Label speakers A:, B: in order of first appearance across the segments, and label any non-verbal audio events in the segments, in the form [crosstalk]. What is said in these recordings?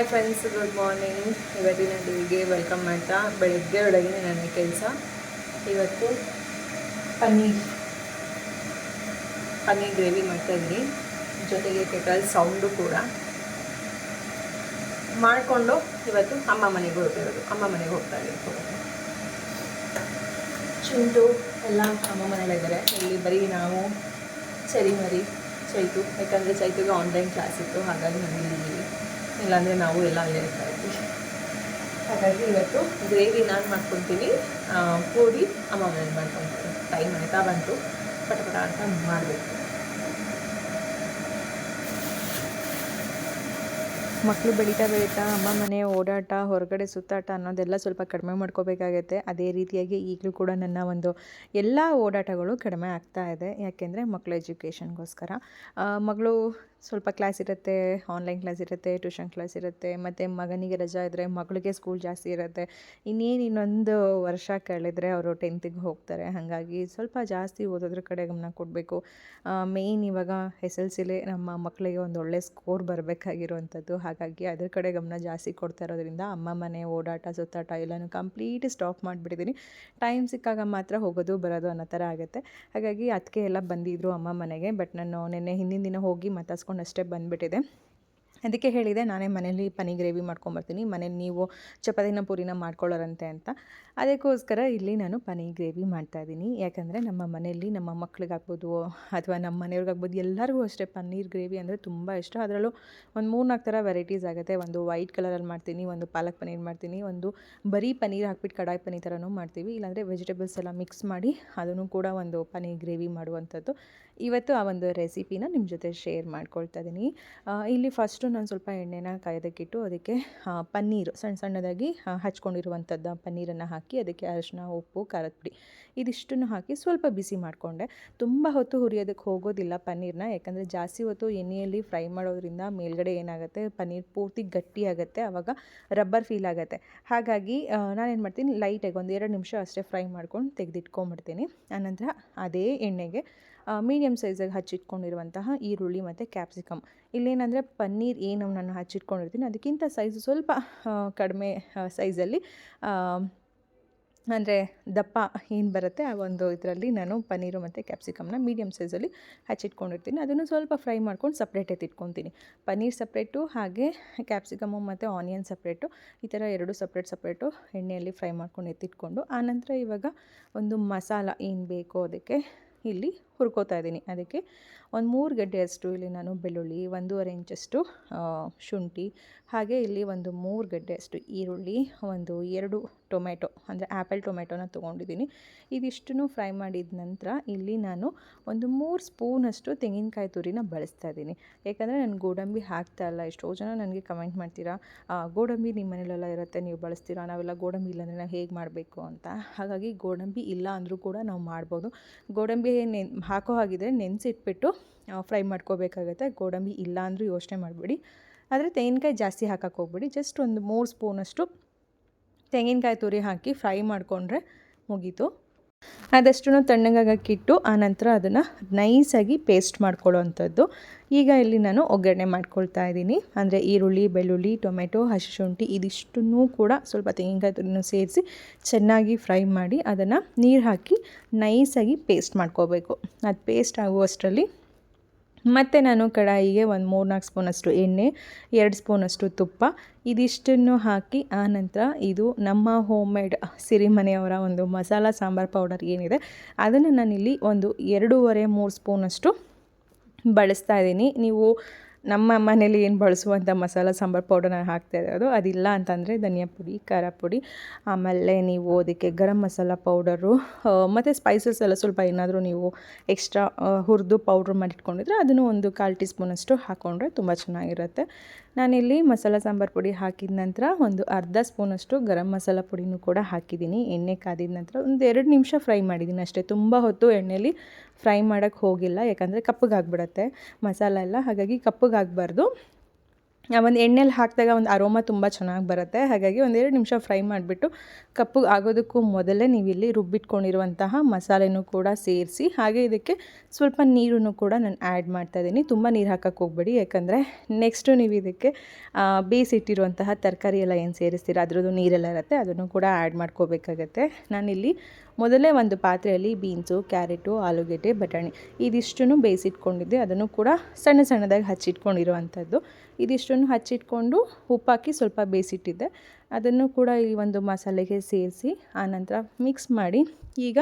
A: Hi friends good morning ಇವತ್ತಿನ ಡೇಗೆ welcome ಮಾಡ್ತಾ ಬೆಳಗ್ಗೆ ಒಳಗಿನ ನನ್ನ ಕೆಲಸ. ಇವತ್ತು ಪನ್ನೀರ್ ಪನ್ನೀರ್ ಗ್ರೇವಿ ಮಾಡ್ತಾ ಇದ್ದೀನಿ. ಜೊತೆಗೆ ಕೆಟಲ್ ಸೌಂಡು ಕೂಡ. ಮಾಡಿಕೊಂಡು ಇವತ್ತು ಅಮ್ಮ ಮನೆಗೆ ಹೊರಟಿರೋದು ಅಮ್ಮ ಮನೆಗೆ ಹೋಗ್ತಾ ಇದ್ದೀನಿ ಚುಂಟು ಎಲ್ಲ ಅಮ್ಮ ಮನೆಯಲ್ಲಿದ್ದಾರೆ ಇಲ್ಲಿ ಬರೀ ನಾವು ಚರಿ ಮರಿ, ಚೈತು. ಯಾಕಂದರೆ ಚೈತುಗೆ ಆನ್ಲೈನ್ ಕ್ಲಾಸ್ ಇತ್ತು, ಹಾಗಾಗಿ ಇಲ್ಲಿದ್ದೀವಿ ಇಲ್ಲಾಂದರೆ ನಾವು ಎಲ್ಲ ಹೇಳ್ತಾ ಇರ್ತಾ ಇದ್ವಿ. ಹಾಗಾಗಿ ಇವತ್ತು ಗ್ರೇವಿ ನಾನು ಮಾಡ್ಕೊತೀನಿ. ಪೂರಿ, ಅಮ್ಮ ಮಾಡ್ಕೊತೀನಿ. ಟೈಮ್ ಆಯ್ತಾ ಬಂತು. ಪಟ ಪಟ ಅಂತ ಮಾಡಬೇಕು.
B: ಮಕ್ಕಳು ಬೆಳೀತಾ ಬೆಳೀತಾ ಅಮ್ಮ ಮನೆ ಓಡಾಟ, ಹೊರಗಡೆ ಸುತ್ತಾಟ ಅನ್ನೋದೆಲ್ಲ ಸ್ವಲ್ಪ ಕಡಿಮೆ ಮಾಡ್ಕೋಬೇಕಾಗತ್ತೆ. ಅದೇ ರೀತಿಯಾಗಿ ಈಗಲೂ ಕೂಡ ನನ್ನ ಒಂದು ಎಲ್ಲ ಓಡಾಟಗಳು ಕಡಿಮೆ ಆಗ್ತಾ ಇದೆ. ಯಾಕೆಂದರೆ ಮಕ್ಕಳ ಎಜುಕೇಷನ್ಗೋಸ್ಕರ. ಮಗಳು ಸ್ವಲ್ಪ ಕ್ಲಾಸ್ ಇರುತ್ತೆ, ಆನ್ಲೈನ್ ಕ್ಲಾಸ್ ಇರುತ್ತೆ, ಟ್ಯೂಷನ್ ಕ್ಲಾಸ್ ಇರುತ್ತೆ, ಮತ್ತು ಮಗನಿಗೆ ರಜಾ ಇದ್ದರೆ ಮಗಳಿಗೆ ಸ್ಕೂಲ್ ಜಾಸ್ತಿ ಇರುತ್ತೆ. ಇನ್ನೇನು ಇನ್ನೊಂದು ವರ್ಷ ಕಳೆದರೆ ಅವರು ಟೆಂತಿಗೆ ಹೋಗ್ತಾರೆ. ಹಾಗಾಗಿ ಸ್ವಲ್ಪ ಜಾಸ್ತಿ ಓದೋದ್ರ ಕಡೆ ಗಮನ ಕೊಡಬೇಕು. ಮೇಯ್ನ್ ಇವಾಗ ಎಸ್ ಎಲ್ ಸಿಲೇ ನಮ್ಮ ಮಕ್ಕಳಿಗೆ ಒಂದು ಒಳ್ಳೆ ಸ್ಕೋರ್ ಬರಬೇಕಾಗಿರುವಂಥದ್ದು. ಹಾಗಾಗಿ ಅದ್ರ ಕಡೆ ಗಮನ ಜಾಸ್ತಿ ಕೊಡ್ತಾ ಇರೋದ್ರಿಂದ ಅಮ್ಮ ಮನೆ, ಓಡಾಟ ಸುತ್ತಾಟ ಎಲ್ಲನೂ ಕಂಪ್ಲೀಟ್ ಸ್ಟಾಪ್ ಮಾಡಿಬಿಟ್ಟಿದ್ದೀನಿ. ಟೈಮ್ ಸಿಕ್ಕಾಗ ಮಾತ್ರ ಹೋಗೋದು, ಬರೋದು ಅನ್ನೋ ಥರ ಆಗುತ್ತೆ. ಹಾಗಾಗಿ ಅದಕ್ಕೆ ಎಲ್ಲ ಬಂದಿದ್ದರು ಅಮ್ಮ ಮನೆಗೆ, ಬಟ್ ನಾನು ನಿನ್ನೆ ಹಿಂದಿನ ದಿನ ಹೋಗಿ ಮಾತಾಡ್ಸ್ಕೊಂಡು ಅಷ್ಟೇ ಬಂದುಬಿಟ್ಟಿದೆ ಅದಕ್ಕೆ ಹೇಳಿದೆ, ನಾನೇ ಮನೇಲಿ ಪನಿ ಗ್ರೇವಿ ಮಾಡ್ಕೊಂಬರ್ತೀನಿ ಮನೇಲಿ ನೀವು ಚಪಾತಿನ ಪೂರಿನ ಮಾಡ್ಕೊಳ್ಳೋರಂತೆ ಅಂತ. ಅದಕ್ಕೋಸ್ಕರ ಇಲ್ಲಿ ನಾನು ಪನಿ ಗ್ರೇವಿ ಮಾಡ್ತಾಯಿದ್ದೀನಿ. ಯಾಕಂದರೆ ನಮ್ಮ ಮನೆಯಲ್ಲಿ ನಮ್ಮ ಮಕ್ಳಿಗಾಗ್ಬೋದು ಅಥವಾ ನಮ್ಮ ಮನೆಯವ್ರಿಗಾಗ್ಬೋದು ಎಲ್ಲರಿಗೂ ಅಷ್ಟೇ ಪನ್ನೀರ್ ಗ್ರೇವಿ ಅಂದರೆ ತುಂಬ ಇಷ್ಟ. ಅದರಲ್ಲೂ ಒಂದು ಮೂರು ನಾಲ್ಕು ಥರ ವೆರೈಟೀಸ್ ಆಗುತ್ತೆ. ಒಂದು ವೈಟ್ ಕಲರಲ್ಲಿ ಮಾಡ್ತೀನಿ, ಒಂದು ಪಾಲಕ್ ಪನ್ನೀರ್ ಮಾಡ್ತೀನಿ, ಒಂದು ಬರೀ ಪನ್ನೀರ್ ಹಾಕ್ಬಿಟ್ಟು ಕಡಾಯಿ ಪನ್ನೀರ್ ಥರನೂ ಮಾಡ್ತೀವಿ. ಇಲ್ಲಾಂದರೆ ವೆಜಿಟೇಬಲ್ಸ್ ಎಲ್ಲ ಮಿಕ್ಸ್ ಮಾಡಿ ಅದನ್ನು ಕೂಡ ಒಂದು ಪನ್ನೀರ್ ಗ್ರೇವಿ ಮಾಡುವಂಥದ್ದು. ಇವತ್ತು ಆ ಒಂದು ರೆಸಿಪಿನ ನಿಮ್ಮ ಜೊತೆ ಶೇರ್ ಮಾಡ್ಕೊಳ್ತಾ ಇದ್ದೀನಿ ಇಲ್ಲಿ ಫಸ್ಟು ನಾನು ಸ್ವಲ್ಪ ಎಣ್ಣೆನ ಕಾಯೋದಕ್ಕಿಟ್ಟು ಅದಕ್ಕೆ ಪನ್ನೀರು ಸಣ್ಣ ಸಣ್ಣದಾಗಿ ಹಚ್ಕೊಂಡಿರುವಂಥದ್ದು ಪನ್ನೀರನ್ನು ಹಾಕಿ ಅದಕ್ಕೆ ಅರಿಶಿನ ಉಪ್ಪು, ಖಾರದ ಪುಡಿ ಇದಿಷ್ಟನ್ನು ಹಾಕಿ ಸ್ವಲ್ಪ ಬಿಸಿ ಮಾಡಿಕೊಂಡೆ. ತುಂಬ ಹೊತ್ತು ಹುರಿಯೋದಕ್ಕೆ ಹೋಗೋದಿಲ್ಲ ಪನ್ನೀರನ್ನ ಯಾಕಂದರೆ ಜಾಸ್ತಿ ಹೊತ್ತು ಎಣ್ಣೆಯಲ್ಲಿ ಫ್ರೈ ಮಾಡೋದ್ರಿಂದ ಮೇಲ್ಗಡೆ ಏನಾಗುತ್ತೆ, ಪನ್ನೀರ್ ಪೂರ್ತಿ ಗಟ್ಟಿ ಆಗುತ್ತೆ ಆವಾಗ ರಬ್ಬರ್ ಫೀಲ್ ಆಗುತ್ತೆ. ಹಾಗಾಗಿ ನಾನೇನು ಮಾಡ್ತೀನಿ ಲೈಟಾಗಿ ಒಂದು ಎರಡು ನಿಮಿಷ ಅಷ್ಟೇ ಫ್ರೈ ಮಾಡ್ಕೊಂಡು ತೆಗೆದಿಟ್ಕೊಂಬಿಡ್ತೀನಿ ಆನಂತರ ಅದೇ ಎಣ್ಣೆಗೆ ಮೀಡಿಯಮ್ ಸೈಜಾಗಿ ಹಚ್ಚಿಟ್ಕೊಂಡಿರುವಂತಹ ಈರುಳ್ಳಿ ಮತ್ತು ಕ್ಯಾಪ್ಸಿಕಮ್ ಇಲ್ಲೇನಂದರೆ ಪನ್ನೀರ್ ಏನು ನಾನು ಹಚ್ಚಿಟ್ಕೊಂಡಿರ್ತೀನಿ, ಅದಕ್ಕಿಂತ ಸೈಜ್ ಸ್ವಲ್ಪ ಕಡಿಮೆ ಸೈಜಲ್ಲಿ ಅಂದರೆ ದಪ್ಪ ಏನು ಬರುತ್ತೆ ಆ ಒಂದು ಇದರಲ್ಲಿ ನಾನು ಪನ್ನೀರು ಮತ್ತು ಕ್ಯಾಪ್ಸಿಕಮ್ನ ಮೀಡಿಯಮ್ ಸೈಜಲ್ಲಿ ಹಚ್ಚಿಟ್ಕೊಂಡಿರ್ತೀನಿ. ಅದನ್ನು ಸ್ವಲ್ಪ ಫ್ರೈ ಮಾಡ್ಕೊಂಡು ಸಪ್ರೇಟ್ ಎತ್ತಿಟ್ಕೊತೀನಿ ಪನ್ನೀರ್ ಸಪ್ರೇಟು ಹಾಗೆ ಕ್ಯಾಪ್ಸಿಕಮು ಮತ್ತು ಆನಿಯನ್ ಸಪ್ರೇಟು ಈ ಥರ ಎರಡು ಸಪ್ರೇಟ್ ಸಪ್ರೇಟು ಎಣ್ಣೆಯಲ್ಲಿ ಫ್ರೈ ಮಾಡ್ಕೊಂಡು ಎತ್ತಿಟ್ಕೊಂಡು, ಆನಂತರ ಇವಾಗ ಒಂದು ಮಸಾಲ ಏನು ಬೇಕೋ ಅದಕ್ಕೆ ಇಲ್ಲಿ ಹುರ್ಕೋತಾ ಇದ್ದೀನಿ. ಅದಕ್ಕೆ ಒಂದು ಮೂರು ಗಡ್ಡೆಯಷ್ಟು ಇಲ್ಲಿ ನಾನು ಬೆಳ್ಳುಳ್ಳಿ, ಒಂದೂವರೆ ಇಂಚಷ್ಟು ಶುಂಠಿ, ಹಾಗೆ ಇಲ್ಲಿ ಒಂದು ಮೂರು ಗಡ್ಡೆಯಷ್ಟು ಈರುಳ್ಳಿ, ಒಂದು ಎರಡು ಟೊಮೆಟೊ ಅಂದರೆ ಆ್ಯಪಲ್ ಟೊಮೆಟೊನ ತೊಗೊಂಡಿದ್ದೀನಿ. ಇದಿಷ್ಟನ್ನು ಫ್ರೈ ಮಾಡಿದ ನಂತರ ಇಲ್ಲಿ ನಾನು ಒಂದು ಮೂರು ಸ್ಪೂನಷ್ಟು ತೆಂಗಿನಕಾಯಿ ತುರಿನ ಬಳಸ್ತಾ ಇದ್ದೀನಿ. ಯಾಕಂದರೆ ನಾನು ಗೋಡಂಬಿ ಹಾಕ್ತಾ ಇಲ್ಲ. ಎಷ್ಟೋ ಜನ ನನಗೆ ಕಮೆಂಟ್ ಮಾಡ್ತೀರಾ ಗೋಡಂಬಿ ನಿಮ್ಮ ಮನೇಲೆಲ್ಲ ಇರುತ್ತೆ, ನೀವು ಬಳಸ್ತೀರಾ? ನಾವೆಲ್ಲ ಗೋಡಂಬಿ ಇಲ್ಲಾಂದರೆ ನಾವು ಹೇಗೆ ಮಾಡಬೇಕು? ಅಂತ. ಹಾಗಾಗಿ ಗೋಡಂಬಿ ಇಲ್ಲ ಅಂದರೂ ಕೂಡ ನಾವು ಮಾಡ್ಬೋದು. ಗೋಡಂಬಿ ನೆನ್ ಹಾಕೋ ಹಾಗಿದ್ರೆ ನೆನೆಸಿಟ್ಬಿಟ್ಟು ಫ್ರೈ ಮಾಡ್ಕೋಬೇಕಾಗತ್ತೆ. ಗೋಡಂಬಿ ಇಲ್ಲ ಅಂದರೂ ಯೋಚನೆ ಮಾಡಬೇಡಿ. ಆದರೆ ತೆಂಗಿನಕಾಯಿ ಜಾಸ್ತಿ ಹಾಕಕ್ಕೆ ಹೋಗ್ಬೇಡಿ. ಜಸ್ಟ್ ಒಂದು ಮೂರು ಸ್ಪೂನಷ್ಟು ತೆಂಗಿನಕಾಯಿ ತುರಿ ಹಾಕಿ ಫ್ರೈ ಮಾಡಿಕೊಂಡ್ರೆ ಮುಗೀತು. ಅದಷ್ಟು ತಣ್ಣಗಾಗಕ್ಕಿಟ್ಟು ಆನಂತರ ಅದನ್ನು ನೈಸಾಗಿ ಪೇಸ್ಟ್ ಮಾಡ್ಕೊಳ್ಳೋವಂಥದ್ದು. ಈಗ ಇಲ್ಲಿ ನಾನು ಒಗ್ಗರಣೆ ಮಾಡ್ಕೊಳ್ತಾ ಇದ್ದೀನಿ. ಅಂದರೆ ಈರುಳ್ಳಿ, ಬೆಳ್ಳುಳ್ಳಿ, ಟೊಮೆಟೊ, ಹಸಿ ಶುಂಠಿ ಇದಿಷ್ಟನ್ನೂ ಕೂಡ ಸ್ವಲ್ಪ ತೆಂಗಿನಕಾಯಿ ಸೇರಿಸಿ ಚೆನ್ನಾಗಿ ಫ್ರೈ ಮಾಡಿ ಅದನ್ನು ನೀರು ಹಾಕಿ ನೈಸಾಗಿ ಪೇಸ್ಟ್ ಮಾಡ್ಕೋಬೇಕು. ಅದು ಪೇಸ್ಟ್ ಆಗುವಷ್ಟರಲ್ಲಿ ಮತ್ತು ನಾನು ಕಡಾಯಿಗೆ ಒಂದು ಮೂರು ನಾಲ್ಕು ಸ್ಪೂನಷ್ಟು ಎಣ್ಣೆ, ಎರಡು ಸ್ಪೂನಷ್ಟು ತುಪ್ಪ, ಇದಿಷ್ಟನ್ನು ಹಾಕಿ ಆನಂತರ ಇದು ನಮ್ಮ ಹೋಮ್ ಮೇಡ್ ಸಿರಿಮನೆಯವರ ಒಂದು ಮಸಾಲ ಸಾಂಬಾರು ಪೌಡರ್ ಏನಿದೆ, ಅದನ್ನು ನಾನಿಲ್ಲಿ ಒಂದು ಎರಡೂವರೆ ಮೂರು ಸ್ಪೂನಷ್ಟು ಬಳಸ್ತಾ ಇದ್ದೀನಿ. ನೀವು ನಮ್ಮ ಮನೇಲಿ ಏನು ಬಳಸುವಂಥ ಮಸಾಲ, ಸಾಂಬಾರು ಪೌಡರ್ ನಾನು ಹಾಕ್ತಾ ಇರೋದು. ಅದಿಲ್ಲ ಅಂತಂದರೆ ಧನಿಯಾ ಪುಡಿ, ಖಾರ ಪುಡಿ. ಆಮೇಲೆ ನೀವು ಅದಕ್ಕೆ ಗರಂ ಮಸಾಲ ಪೌಡರು ಮತ್ತು ಸ್ಪೈಸಸ್ ಎಲ್ಲ ಸ್ವಲ್ಪ ಏನಾದರೂ ನೀವು ಎಕ್ಸ್ಟ್ರಾ ಹುರಿದು ಪೌಡ್ರ್ ಮಾಡಿಟ್ಕೊಂಡಿದ್ರೆ ಅದನ್ನು ಒಂದು ಕಾಲು ಟೀ ಸ್ಪೂನಷ್ಟು ಹಾಕ್ಕೊಂಡ್ರೆ ತುಂಬ ಚೆನ್ನಾಗಿರುತ್ತೆ. ನಾನಿಲ್ಲಿ ಮಸಾಲ ಸಾಂಬಾರು ಪುಡಿ ಹಾಕಿದ ನಂತರ ಒಂದು ಅರ್ಧ ಸ್ಪೂನಷ್ಟು ಗರಂ ಮಸಾಲ ಪುಡಿನೂ ಕೂಡ ಹಾಕಿದ್ದೀನಿ. ಎಣ್ಣೆ ಕಾದಿದ ನಂತರ ಒಂದು ಎರಡು ನಿಮಿಷ ಫ್ರೈ ಮಾಡಿದ್ದೀನಿ ಅಷ್ಟೇ. ತುಂಬ ಹೊತ್ತು ಎಣ್ಣೆಯಲ್ಲಿ ಫ್ರೈ ಮಾಡೋಕ್ಕೆ ಹೋಗಿಲ್ಲ, ಯಾಕಂದರೆ ಕಪ್ಪಗಾಗ್ಬಿಡತ್ತೆ ಮಸಾಲ ಎಲ್ಲ. ಹಾಗಾಗಿ ಕಪ್ಪಗಾಗಬಾರ್ದು. ಒಂದು ಎಣ್ಣೆಲಿ ಹಾಕಿದಾಗ ಒಂದು ಅರೋಮ ತುಂಬ ಚೆನ್ನಾಗಿ ಬರುತ್ತೆ. ಹಾಗಾಗಿ ಒಂದೆರಡು ನಿಮಿಷ ಫ್ರೈ ಮಾಡಿಬಿಟ್ಟು ಕಪ್ಪು ಆಗೋದಕ್ಕೂ ಮೊದಲೇ ನೀವು ಇಲ್ಲಿ ರುಬ್ಬಿಟ್ಕೊಂಡಿರುವಂತಹ ಮಸಾಲೆನೂ ಕೂಡ ಸೇರಿಸಿ, ಹಾಗೆ ಇದಕ್ಕೆ ಸ್ವಲ್ಪ ನೀರನ್ನು ಕೂಡ ನಾನು ಆ್ಯಡ್ ಮಾಡ್ತಾ ಇದ್ದೀನಿ ತುಂಬ ನೀರು ಹಾಕಕ್ಕೆ ಹೋಗ್ಬೇಡಿ, ಯಾಕಂದರೆ ನೆಕ್ಸ್ಟು ನೀವು ಇದಕ್ಕೆ ಬೇಯಿಸಿಟ್ಟಿರುವಂತಹ ತರಕಾರಿ ಎಲ್ಲ ಏನು ಸೇರಿಸ್ತೀರ, ಅದರದ್ದು ನೀರೆಲ್ಲ ಇರುತ್ತೆ, ಅದನ್ನು ಕೂಡ ಆ್ಯಡ್ ಮಾಡ್ಕೋಬೇಕಾಗತ್ತೆ. ನಾನಿಲ್ಲಿ ಮೊದಲೇ ಒಂದು ಪಾತ್ರೆಯಲ್ಲಿ ಬೀನ್ಸು, ಕ್ಯಾರೆಟು, ಆಲೂಗೆಡ್ಡೆ, ಬಟಾಣಿ ಇದಿಷ್ಟನ್ನು ಬೇಯಿಸಿಟ್ಕೊಂಡಿದ್ದೆ. ಅದನ್ನು ಕೂಡ ಸಣ್ಣ ಸಣ್ಣದಾಗಿ ಹಚ್ಚಿಟ್ಕೊಂಡಿರುವಂಥದ್ದು ಇದಿಷ್ಟನ್ನು ಹಚ್ಚಿಟ್ಕೊಂಡು ಉಪ್ಪಾಕಿ ಸ್ವಲ್ಪ ಬೇಯಿಸಿಟ್ಟಿದ್ದೆ. ಅದನ್ನು ಕೂಡ ಈ ಒಂದು ಮಸಾಲೆಗೆ ಸೇರಿಸಿ ಆನಂತರ ಮಿಕ್ಸ್ ಮಾಡಿ ಈಗ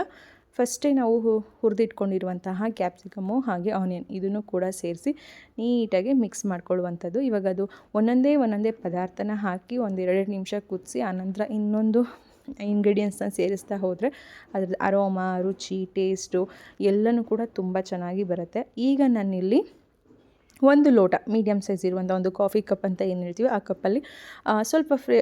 B: ಫಸ್ಟೇ ನಾವು ಹುರಿದಿಟ್ಕೊಂಡಿರುವಂತಹ ಕ್ಯಾಪ್ಸಿಕಮು ಹಾಗೆ ಆನಿಯನ್ ಇದನ್ನು ಕೂಡ ಸೇರಿಸಿ ನೀಟಾಗಿ ಮಿಕ್ಸ್ ಮಾಡ್ಕೊಳ್ಳುವಂಥದ್ದು. ಇವಾಗ ಅದು ಒಂದೊಂದೇ ಒಂದೊಂದೇ ಪದಾರ್ಥನ ಹಾಕಿ ಒಂದೆರಡು ನಿಮಿಷ ಕುದಿಸಿ ಆನಂತರ ಇನ್ನೊಂದು ಇಂಗ್ರೀಡಿಯೆಂಟ್ಸ್ನ ಸೇರಿಸ್ತಾ ಹೋದರೆ ಅದ್ರದ್ದು ಅರೋಮಾ ರುಚಿ ಟೇಸ್ಟು ಎಲ್ಲನೂ ಕೂಡ ತುಂಬ ಚೆನ್ನಾಗಿ ಬರುತ್ತೆ. ಈಗ ನಾನಿಲ್ಲಿ ಒಂದು ಲೋಟ ಮೀಡಿಯಮ್ ಸೈಜ್ ಇರುವಂಥ ಒಂದು ಕಾಫಿ ಕಪ್ ಅಂತ ಏನು ಹೇಳ್ತೀವಿ ಆ ಕಪ್ಪಲ್ಲಿ ಸ್ವಲ್ಪ ಫ್ರೇ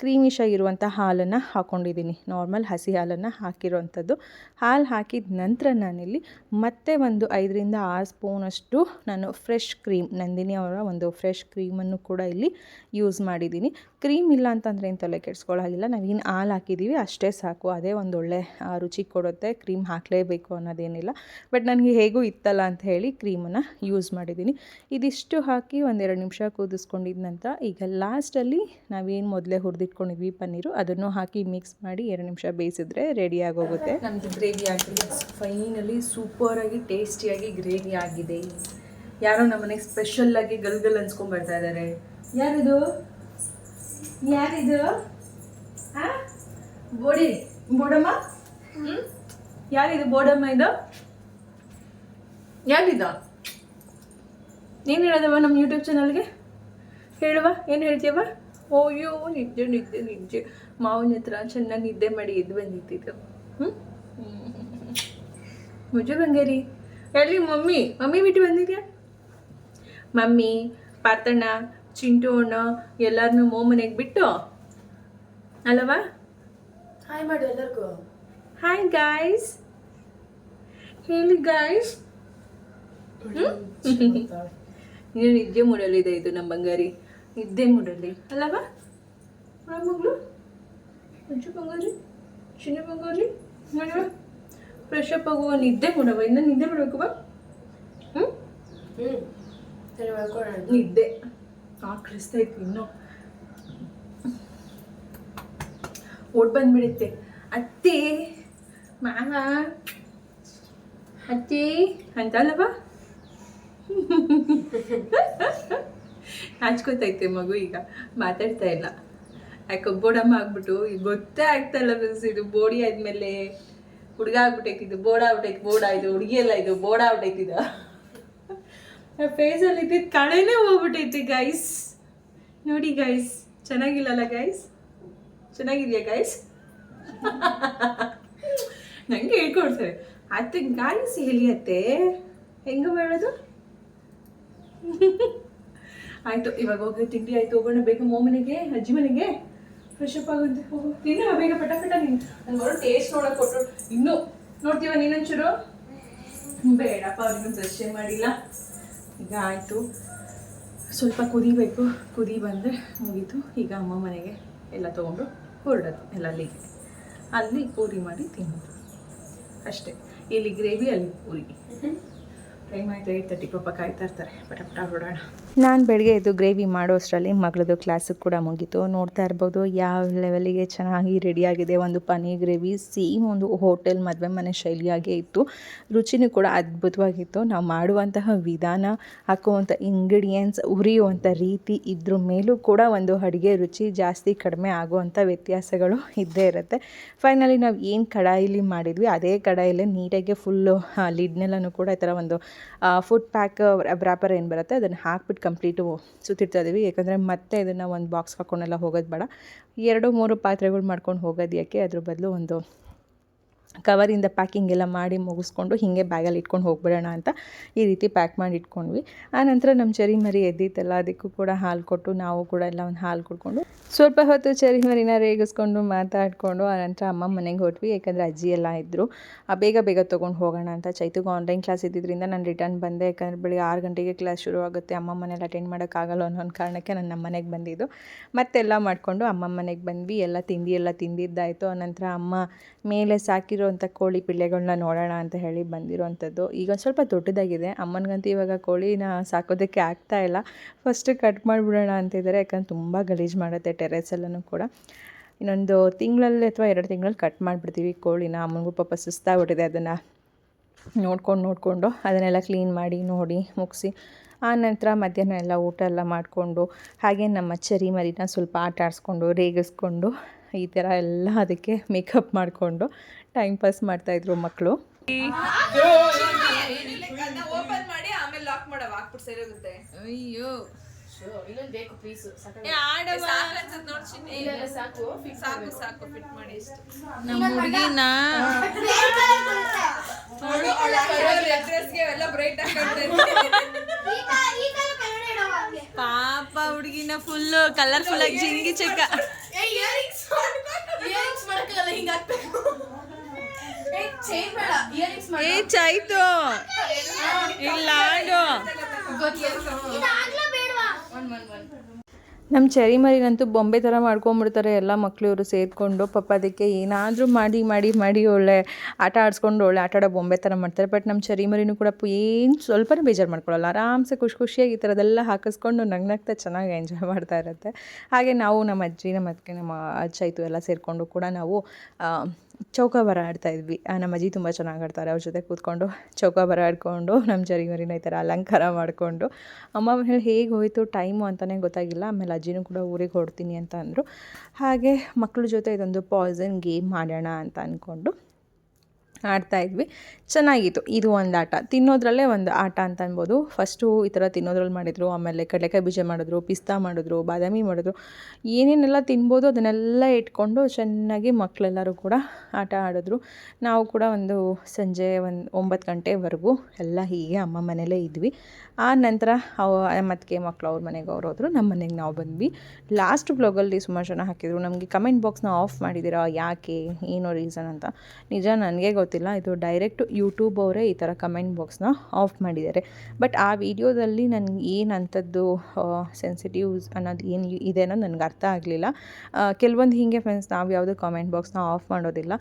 B: ಕ್ರೀಮಿಶ್ ಆಗಿರುವಂಥ ಹಾಲನ್ನು ಹಾಕ್ಕೊಂಡಿದ್ದೀನಿ ನಾರ್ಮಲ್ ಹಸಿ ಹಾಲನ್ನು ಹಾಕಿರುವಂಥದ್ದು. ಹಾಲು ಹಾಕಿದ ನಂತರ ನಾನಿಲ್ಲಿ ಮತ್ತೆ ಒಂದು ಐದರಿಂದ ಆರು ಸ್ಪೂನಷ್ಟು ನಾನು ಫ್ರೆಶ್ ಕ್ರೀಮ್ ನಂದಿನಿ ಅವರ ಒಂದು ಫ್ರೆಶ್ ಕ್ರೀಮನ್ನು ಕೂಡ ಇಲ್ಲಿ ಯೂಸ್ ಮಾಡಿದ್ದೀನಿ. ಕ್ರೀಮ್ ಇಲ್ಲ ಅಂತಂದರೆ ಏನು ತಲೆ ಕೆಡಿಸ್ಕೊಳ್ಳೋಗಿಲ್ಲ ನಾವೇನು ಹಾಲು ಹಾಕಿದ್ದೀವಿ ಅಷ್ಟೇ ಸಾಕು. ಅದೇ ಒಂದು ಒಳ್ಳೆ ರುಚಿ ಕೊಡುತ್ತೆ. ಕ್ರೀಮ್ ಹಾಕಲೇಬೇಕು ಅನ್ನೋದೇನಿಲ್ಲ. ಬಟ್ ನನಗೆ ಹೇಗೂ ಇತ್ತಲ್ಲ ಅಂತ ಹೇಳಿ ಕ್ರೀಮನ್ನು ಯೂಸ್ ಮಾಡಿದ್ದೀನಿ. ಇದಿಷ್ಟು ಹಾಕಿ ಒಂದೆರಡು ನಿಮಿಷ ಕುದಿಸ್ಕೊಂಡಿದ ನಂತರ ಈಗ ಲಾಸ್ಟಲ್ಲಿ ನಾವೇನು ಮೊದಲೇ ಹುರಿದಿಟ್ಕೊಂಡಿದ್ವಿ ಪನ್ನೀರು ಅದನ್ನು ಹಾಕಿ ಮಿಕ್ಸ್ ಮಾಡಿ ಎರಡು ನಿಮಿಷ ಬೇಯಿಸಿದ್ರೆ ರೆಡಿ ಆಗೋಗುತ್ತೆ.
A: ನಮ್ಮದು ಗ್ರೇವಿ ಆಗಿದೆ. ಫೈನಲಿ ಸೂಪರಾಗಿ ಟೇಸ್ಟಿಯಾಗಿ ಗ್ರೇವಿ ಆಗಿದೆ. ಯಾರೋ ನಮ್ಮನೆಗೆ ಸ್ಪೆಷಲ್ಲಾಗಿ ಗಲ್ ಗಲ್ ಅನ್ಸ್ಕೊಂಡ್ ಬರ್ತಾ ಇದ್ದಾರೆ ಯಾರಿದು? ಯಾರಿದು? ಆ? ಬೋಡಿ ಬೋಡಮ್ಮ? ಹ್ಮ್? ಯಾರಿದು ಬೋಡಮ್ಮ ಇದು? ಯಾರಿದು? ಏನು ಹೇಳೋದವ ನಮ್ಮ ಯೂಟ್ಯೂಬ್ ಚಾನಲ್ಗೆ ಹೇಳುವ ಏನು ಹೇಳ್ತೀಯವ ಓಯ್ಯೋ ನಿದ್ದೆ ನಿದ್ದೆ ನಿದ್ದೆ. ಮಾವನ ಹತ್ರ ಚೆನ್ನಾಗಿ ನಿದ್ದೆ ಮಾಡಿ ಎದ್ದು ಬಂದಿದ್ದಿದ್ದು. ಹ್ಞೂ ಮುಜು ಬಂಗೇರಿ. ಹೇಳಿ ಮಮ್ಮಿ? ಮಮ್ಮಿ ಬಿಟ್ಟು ಬಂದಿದ್ಯಾ? ಮಮ್ಮಿ ಪಾತಣ್ಣ ಚಿಂಟು ಅಣ್ಣ ಎಲ್ಲರನ್ನೂ ಮೋಮನೆಗೆ ಬಿಟ್ಟು? ಅಲ್ಲವಾ
C: ಹಾಯ್ ಮಾಡು ಎಲ್ಲರಿಗೂ.
A: ಹಾಯ್ ಗಾಯ್ಸ್ ಹೇಳಿ ಗಾಯ್ಸ್ ನೀನು ನಿದ್ದೆ ಮೂಡಲಿದೆ ಇದು ನಮ್ಮ ಬಂಗಾರಿ. ನಿದ್ದೆ ಮೂಡಲಿ. ಅಲ್ಲವಾ? ಮಗಳು? ಮಂಜು ಬಂಗಾರಿ? ಚಿನ್ನ ಬಂಗಾರಿ? ಫ್ರೆಶ್ ಅಪ್ ಆಗುವ ನಿದ್ದೆ ಮೂಡವ. ಇನ್ನು ನಿದ್ದೆ ಮಾಡಬೇಕು ಬಾ. ಹ್ಞೂ
C: ಹ್ಞೂ ಸರಿ ಮಾಡ್ಕೊಳ್ಳೋಣ
A: ನಿದ್ದೆ. ಆಕಳಿಸ್ತಾ ಇತ್ತು ಇನ್ನು. ಓಟ್ ಬಂದ್ಬಿಡುತ್ತೆ. ಅತ್ತೆ ಮಾವ. ಅತ್ತೆ ಅಂತಲ್ಲವಾ ಹಚ್ಕೋತೈತೆ ಮಗು ಈಗ. ಮಾತಾಡ್ತಾ ಇಲ್ಲ. ಯಾಕೆ ಬೋಡಮ್ಮ ಆಗ್ಬಿಟ್ಟು, ಈಗ ಗೊತ್ತೇ ಆಗ್ತಾ ಇಲ್ಲ ಮಿಸ್ ಇದು ಬೋಡಿ ಆದ್ಮೇಲೆ ಹುಡುಗ ಆಗ್ಬಿಟ್ಟೈತಿ ಇದು ಬೋಡ ಆಗ್ಬಿಟ್ಟೈತಿ ಬೋಡ, ಇದು ಹುಡುಗಿ ಎಲ್ಲ ಇದು ಬೋಡ ಆಗ್ಬಿಟ್ಟೈತಿದ ಫೇಸಲ್ಲಿ ಇದ್ದಿದ್ದು ಕಳೆನೇ ಹೋಗ್ಬಿಟ್ಟೈತಿ ಗೈಸ್ ನೋಡಿ ಗೈಸ್ ಚೆನ್ನಾಗಿಲ್ಲಲ್ಲ ಗೈಸ್ ಚೆನ್ನಾಗಿದೆಯಾ ಗೈಸ್ ನಂಗೆ ಹೇಳ್ಕೊಡ್ತಾರೆ. ಅತ್ತೆ ಗಾಯಿಸಿ ಹೇಳಿ ಅತ್ತೆ? ಹೆಂಗ ಮಾಡೋದು? [laughs] ಆಯ್ತು, ಇವಾಗ ಹೋಗಿ ತಿಂಡಿ ಆಯ್ತು, ಹೋಗೋಣ. ಬೇಗ ಮೋ ಮನೆಗೆ, ಅಜ್ಜಿ ಮನೆಗೆ. ಫ್ರೆಶ್ ಅಪ್ ಆಗುತ್ತೆ ಹೋಗು ತಿನ್ನ, ಬೇಗ ಪಟ ಪಟ ನೀನು ನಂಗೆ ಬರೋ ಟೇಸ್ಟ್ ನೋಡಕ್ ಕೊಟ್ಟು ಇನ್ನು ನೋಡ್ತೀವ ನೀನೊಂಚೂರು? ಬೇಡಪ್ಪ ಅವ್ರಿಗೂ ಬ್ರಷೇ ಮಾಡಿಲ್ಲ. ಈಗ ಆಯಿತು. ಸ್ವಲ್ಪ ಕುದಿಬೇಕು. ಕುದಿ ಬಂದರೆ ಮುಗೀತು. ಈಗ ಅಮ್ಮ ಮನೆಗೆ ಎಲ್ಲ ತೊಗೊಂಡು ಹೊರಡೋದು, ಎಲ್ಲ ಅಲ್ಲಿಗೆ. ಅಲ್ಲಿ ಪೂರಿ ಮಾಡಿ ತಿನ್ನೋದು. ಅಷ್ಟೇ. ಇಲ್ಲಿ ಗ್ರೇವಿ ಅಲ್ಲಿ ಪೂರಿ.
B: ನಾನು ಬೆಳಗ್ಗೆ ಇದು ಗ್ರೇವಿ ಮಾಡೋ ಅಷ್ಟರಲ್ಲಿ ಮಗಳದು ಕ್ಲಾಸಿಗೆ ಕೂಡ ಮುಗೀತು. ನೋಡ್ತಾ ಇರ್ಬೋದು, ಯಾವ ಲೆವೆಲಿಗೆ ಚೆನ್ನಾಗಿ ರೆಡಿಯಾಗಿದೆ ಒಂದು ಪನ್ನೀರ್ ಗ್ರೇವಿ. ಸೇಮ್ ಒಂದು ಹೋಟೆಲ್ ಮದುವೆ ಮನೆ ಶೈಲಿಯಾಗೇ ಇತ್ತು. ರುಚಿನೂ ಕೂಡ ಅದ್ಭುತವಾಗಿತ್ತು. ನಾವು ಮಾಡುವಂತಹ ವಿಧಾನ ಹಾಕುವಂಥ ಇಂಗ್ರೀಡಿಯೆಂಟ್ಸ್ ಉರಿಯುವಂಥ ರೀತಿ ಇದ್ರ ಮೇಲೂ ಕೂಡ ಒಂದು ಅಡುಗೆ ರುಚಿ ಜಾಸ್ತಿ ಕಡಿಮೆ ಆಗುವಂಥ ವ್ಯತ್ಯಾಸಗಳು ಇದ್ದೇ ಇರುತ್ತೆ. ಫೈನಲಿ ನಾವು ಏನು ಕಡಾಯಿಲಿ ಮಾಡಿದ್ವಿ, ಅದೇ ಕಡಾಯಿಲಿ ನೀಟಾಗಿ ಫುಲ್ಲು ಲಿಡ್ನೆಲ್ಲನೂ ಕೂಡ ಈ ಥರ ಒಂದು ಫುಡ್ ಪ್ಯಾಕ್ ರ್ಯಾಪರ್ ಏನು ಬರುತ್ತೆ, ಅದನ್ನು ಹಾಕ್ಬಿಟ್ಟು ಕಂಪ್ಲೀಟು ಸುತ್ತಿಡ್ತಾ ಇದ್ದೀವಿ ಯಾಕಂದರೆ ಮತ್ತೆ ಇದನ್ನು ಒಂದು ಬಾಕ್ಸ್ ಹಾಕ್ಕೊಂಡೆಲ್ಲ ಹೋಗೋದು ಬೇಡ. ಎರಡು, ಮೂರು ಪಾತ್ರೆಗಳು ಮಾಡ್ಕೊಂಡು ಹೋಗೋದು ಯಾಕೆ? ಅದ್ರ ಬದಲು ಒಂದು ಕವರಿಂದ ಪ್ಯಾಕಿಂಗ್ ಎಲ್ಲ ಮಾಡಿ ಮುಗಿಸ್ಕೊಂಡು ಹೀಗೆ ಬ್ಯಾಗಲ್ಲಿ ಇಟ್ಕೊಂಡು ಹೋಗ್ಬಿಡೋಣ ಅಂತ ಈ ರೀತಿ ಪ್ಯಾಕ್ ಮಾಡಿ ಇಟ್ಕೊಂಡ್ವಿ. ಆನಂತರ ನಮ್ಮ ಚರಿ ಮರಿ ಎದ್ದಿತ್ತಲ್ಲ, ಅದಕ್ಕೂ ಕೂಡ ಹಾಲು ಕೊಟ್ಟು ನಾವು ಕೂಡ ಎಲ್ಲ ಒಂದು ಹಾಲು ಕುಡ್ಕೊಂಡು ಸ್ವಲ್ಪ ಹೊತ್ತು ಚರಿ ಮರಿನ ರೇಗಿಸ್ಕೊಂಡು ಮಾತಾಡಿಕೊಂಡು ಆನಂತರ ಅಮ್ಮ ಮನೆಗೆ ಹೊಟ್ವಿ. ಯಾಕಂದರೆ ಅಜ್ಜಿ ಎಲ್ಲ ಇದ್ದರು ಆ ಬೇಗ ಬೇಗ ತೊಗೊಂಡು ಹೋಗೋಣ ಅಂತ ಚೈತುಗೆ ಆನ್ಲೈನ್ ಕ್ಲಾಸ್ ಇದ್ದಿದ್ದರಿಂದ ನಾನು ರಿಟರ್ನ್ ಬಂದೆ. ಯಾಕಂದರೆ ಬೆಳಿಗ್ಗೆ ಆರು ಗಂಟೆಗೆ ಕ್ಲಾಸ್ ಶುರು ಆಗುತ್ತೆ. ಅಮ್ಮ ಮನೇಲಿ ಅಟೆಂಡ್ ಮಾಡೋಕ್ಕಾಗಲ್ಲ ಅನ್ನೋ ಒಂದು ಕಾರಣಕ್ಕೆ ನಾನು ನಮ್ಮ ಮನೆಗೆ ಬಂದಿದ್ದು. ಮತ್ತೆಲ್ಲ ಮಾಡಿಕೊಂಡು ಅಮ್ಮ ಮನೆಗೆ ಬಂದ್ವಿ. ಎಲ್ಲ ತಿಂಡಿ ಎಲ್ಲ ತಿಂದಿದ್ದಾಯಿತು. ಆನಂತರ ಅಮ್ಮ ಮೇಲೆ ಸಾಕಿರೋಂಥ ಕೋಳಿ ಪಿಳ್ಳೆಗಳನ್ನ ನೋಡೋಣ ಅಂತ ಹೇಳಿ ಬಂದಿರೋವಂಥದ್ದು. ಈಗ ಸ್ವಲ್ಪ ದೊಡ್ಡದಾಗಿದೆ. ಅಮ್ಮನಿಗಂತೂ ಇವಾಗ ಕೋಳಿನ ಸಾಕೋದಕ್ಕೆ ಆಗ್ತಾ ಇಲ್ಲ. ಫಸ್ಟ್ ಕಟ್ ಮಾಡಿಬಿಡೋಣ ಅಂತಿದ್ದಾರೆ ಯಾಕಂದ್ರೆ ತುಂಬ ಗಲೀಜು ಮಾಡುತ್ತೆ ಟೆರೆಸಲ್ಲೂ ಕೂಡ. ಇನ್ನೊಂದು ತಿಂಗಳಲ್ಲಿ ಅಥವಾ ಎರಡು ತಿಂಗಳಲ್ಲಿ ಕಟ್ ಮಾಡಿಬಿಡ್ತೀವಿ ಕೋಳಿನ. ಅಮ್ಮನಿಗೂ ಪಾಪ ಸುಸ್ತಾಗ್ಬಿಟ್ಟಿದೆ ಅದನ್ನು ನೋಡ್ಕೊಂಡು ನೋಡಿಕೊಂಡು ಅದನ್ನೆಲ್ಲ ಕ್ಲೀನ್ ಮಾಡಿ ನೋಡಿ ಮುಗಿಸಿ. ಆ ನಂತರ ಮಧ್ಯಾಹ್ನ ಎಲ್ಲ ಊಟ ಎಲ್ಲ ಮಾಡಿಕೊಂಡು ಹಾಗೆ ನಮ್ಮ ಚರಿ ಮರಿನ ಸ್ವಲ್ಪ ಆಟ ಆಡಿಸ್ಕೊಂಡು, ರೇಗಿಸ್ಕೊಂಡು ಈ ಥರ ಎಲ್ಲ ಅದಕ್ಕೆ ಮೇಕಪ್ ಮಾಡಿಕೊಂಡು ಟೈಮ್ ಪಾಸ್ ಮಾಡ್ತಾಯಿದ್ರು ಮಕ್ಕಳು.
A: ಓಪನ್ ಮಾಡಿ ಆಮೇಲೆ ಲಾಕ್ ಮಾಡವ ಹಾಕ್ಬಿಟ್ಟು ಸೇರೋಗುತ್ತೆ
B: ಅಯ್ಯೋ
C: ಇನ್ನೊಂದು ಬೇಕು ಪೀಸು ಸಾಕು
A: ಸಾಕು ಸಾಕು ಫಿಟ್ ಮಾಡಿ ಇಷ್ಟು.
B: ನಮ್ಮ ಹುಡುಗಿನ
A: ಡ್ರೆಸ್ಗೆ ಎಲ್ಲ ಬ್ರೈಟ್ ಆಗಿ
B: ಪಾಪ ಹುಡುಗಿನ ಫುಲ್ಲು ಕಲರ್ಫುಲ್ ಆಗಿ ನಮ್ಮ ಚೆರಿ ಮರಿನಂತೂ ಬೊಂಬೆ ಥರ ಮಾಡ್ಕೊಂಬಿಡ್ತಾರೆ ಎಲ್ಲ ಮಕ್ಕಳು ಇವರು ಸೇರಿಕೊಂಡು. ಪಾಪ ಅದಕ್ಕೆ ಏನಾದರೂ ಮಾಡಿ ಮಾಡಿ ಮಾಡಿ ಒಳ್ಳೆ ಆಟ ಆಡಿಸ್ಕೊಂಡು ಒಳ್ಳೆ ಆಟ ಆಡೋ ಬೊಂಬೆ ಥರ ಮಾಡ್ತಾರೆ. ಬಟ್ ನಮ್ಮ ಚರಿ ಮರಿನೂ ಕೂಡ ಏನು ಸ್ವಲ್ಪನೇ ಬೇಜಾರು ಮಾಡ್ಕೊಳ್ಳಲ್ಲ ಆರಾಮ್ಸೆ ಖುಷಿ ಖುಷಿಯಾಗಿ ಈ ಥರದೆಲ್ಲ ಹಾಕಿಸ್ಕೊಂಡು ನಗ್ನಗ್ತಾ ಚೆನ್ನಾಗಿ ಎಂಜಾಯ್ ಮಾಡ್ತಾ ಇರುತ್ತೆ. ಹಾಗೆ ನಾವು ನಮ್ಮ ಅಜ್ಜಿ, ನಮ್ಮ ಅದಕ್ಕೆ ನಮ್ಮ ಅಜ್ಜ ಇತ್ತು ಎಲ್ಲ ಸೇರಿಕೊಂಡು ಕೂಡ ನಾವು ಚೌಕಾಬಾರ ಆಡ್ತಾ ಇದ್ವಿ. ಆ, ನಮ್ಮ ಅಜ್ಜಿ ತುಂಬ ಚೆನ್ನಾಗಿ ಆಡ್ತಾರೆ. ಅವ್ರ ಜೊತೆ ಕೂತ್ಕೊಂಡು ಚೌಕಾಬಾರ ಆಡ್ಕೊಂಡು ನಮ್ಮ ಜರಿ ಮರಿನ ಈ ಥರ ಅಲಂಕಾರ ಮಾಡಿಕೊಂಡು. ಅಮ್ಮ ಹೇಳಿ ಹೇಗೆ ಹೋಯಿತು ಟೈಮು ಅಂತಲೇ ಗೊತ್ತಾಗಿಲ್ಲ. ಆಮೇಲೆ ಅಜ್ಜಿನೂ ಕೂಡ ಊರಿಗೆ ಹೊಡ್ತೀನಿ ಅಂತ ಅಂದರು. ಹಾಗೆ ಮಕ್ಕಳ ಜೊತೆ ಇದೊಂದು ಪಾಯ್ಸನ್ ಗೇಮ್ ಮಾಡೋಣ ಅಂತ ಅಂದ್ಕೊಂಡು ಆಡ್ತಾ ಇದ್ವಿ. ಚೆನ್ನಾಗಿತ್ತು. ಇದು ಒಂದು ಆಟ. ತಿನ್ನೋದ್ರಲ್ಲೇ ಒಂದು ಆಟ ಅಂತ ಅನ್ಬೋದು. ಫಸ್ಟು ಈ ಥರ ತಿನ್ನೋದ್ರಲ್ಲಿ ಮಾಡಿದರು. ಆಮೇಲೆ ಕಡಲೆಕಾಯಿ ಬೀಜ ಮಾಡಿದ್ರು, ಪಿಸ್ತಾ ಮಾಡಿದ್ರು, ಬಾದಾಮಿ ಮಾಡಿದ್ರು. ಏನೇನೆಲ್ಲ ತಿನ್ಬೋದು ಅದನ್ನೆಲ್ಲ ಇಟ್ಕೊಂಡು ಚೆನ್ನಾಗಿ ಮಕ್ಕಳೆಲ್ಲರೂ ಕೂಡ ಆಟ ಆಡಿದ್ರು. ನಾವು ಕೂಡ ಒಂದು ಸಂಜೆ ಒಂದು ಒಂಬತ್ತು ಗಂಟೆವರೆಗೂ ಎಲ್ಲ ಹೀಗೆ ಅಮ್ಮ ಮನೇಲೇ ಇದ್ವಿ. ಆ ನಂತರ ಅವ ಮತ್ತೆ ಮಕ್ಕಳು ಅವ್ರ ಮನೆಗೆ ಅವ್ರು ಹೋದ್ರು. ನಮ್ಮ ಮನೆಗೆ ನಾವು ಬಂದ್ವಿ. ಲಾಸ್ಟ್ ಬ್ಲಾಗಲ್ಲಿ ಸುಮಾರು ಜನ ಹಾಕಿದ್ರು. ನಮಗೆ ಕಮೆಂಟ್ ಬಾಕ್ಸ್ನ ಆಫ್ ಮಾಡಿದ್ದೀರಾ, ಯಾಕೆ, ಏನೋ ರೀಸನ್ ಅಂತ. ನಿಜ, ನನಗೆ ಗೊತ್ತಿಲ್ಲ. ಇದು ಡೈರೆಕ್ಟ್ ಯೂಟ್ಯೂಬ್ ಅವರೇ ಈ ಥರ ಕಮೆಂಟ್ ಬಾಕ್ಸ್ನ ಆಫ್ ಮಾಡಿದ್ದಾರೆ. ಬಟ್ ಆ ವಿಡಿಯೋದಲ್ಲಿ ನನಗೆ ಏನು ಅಂಥದ್ದು ಸೆನ್ಸಿಟಿವ್ಸ್ ಅನ್ನೋದು ಏನು ಇದೆ ನನಗೆ ಅರ್ಥ ಆಗಲಿಲ್ಲ. ಕೆಲವೊಂದು ಹೀಗೆ ಫ್ರೆಂಡ್ಸ್ ನಾವು ಯಾವುದೂ ಕಾಮೆಂಟ್ ಬಾಕ್ಸ್ನ ಆಫ್ ಮಾಡೋದಿಲ್ಲ.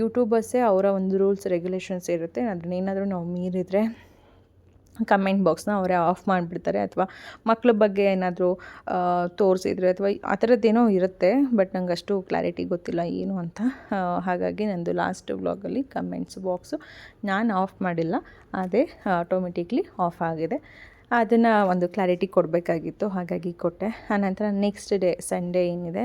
B: ಯೂಟ್ಯೂಬರ್ಸೇ ಅವರ ಒಂದು ರೂಲ್ಸ್ ರೆಗ್ಯುಲೇಷನ್ಸ್ ಇರುತ್ತೆ. ಅದನ್ನೇನಾದರೂ ನಾವು ಮೀರಿದರೆ ಕಮೆಂಟ್ ಬಾಕ್ಸ್ನ ಅವರೇ ಆಫ್ ಮಾಡಿಬಿಡ್ತಾರೆ ಅಥವಾ ಮಕ್ಳ ಬಗ್ಗೆ ಏನಾದರೂ ತೋರಿಸಿದ್ರೆ ಅಥವಾ ಆ ಥರದ್ದೇನೋ ಇರುತ್ತೆ ಬಟ್ ನಂಗೆ ಅಷ್ಟು ಕ್ಲಾರಿಟಿ ಗೊತ್ತಿಲ್ಲ ಏನು ಅಂತ. ಹಾಗಾಗಿ ನಂದು ಲಾಸ್ಟ್ ವ್ಲಾಗಲ್ಲಿ ಕಮೆಂಟ್ಸ್ ಬಾಕ್ಸು ನಾನು ಆಫ್ ಮಾಡಿಲ್ಲ, ಅದೇ ಆಟೋಮೆಟಿಕ್ಲಿ ಆಫ್ ಆಗಿದೆ. ಅದನ್ನು ಒಂದು ಕ್ಲಾರಿಟಿ ಕೊಡಬೇಕಾಗಿತ್ತು ಹಾಗಾಗಿ ಕೊಟ್ಟೆ. ಆನಂತರ ನೆಕ್ಸ್ಟ್ ಡೇ ಸಂಡೇ ಏನಿದೆ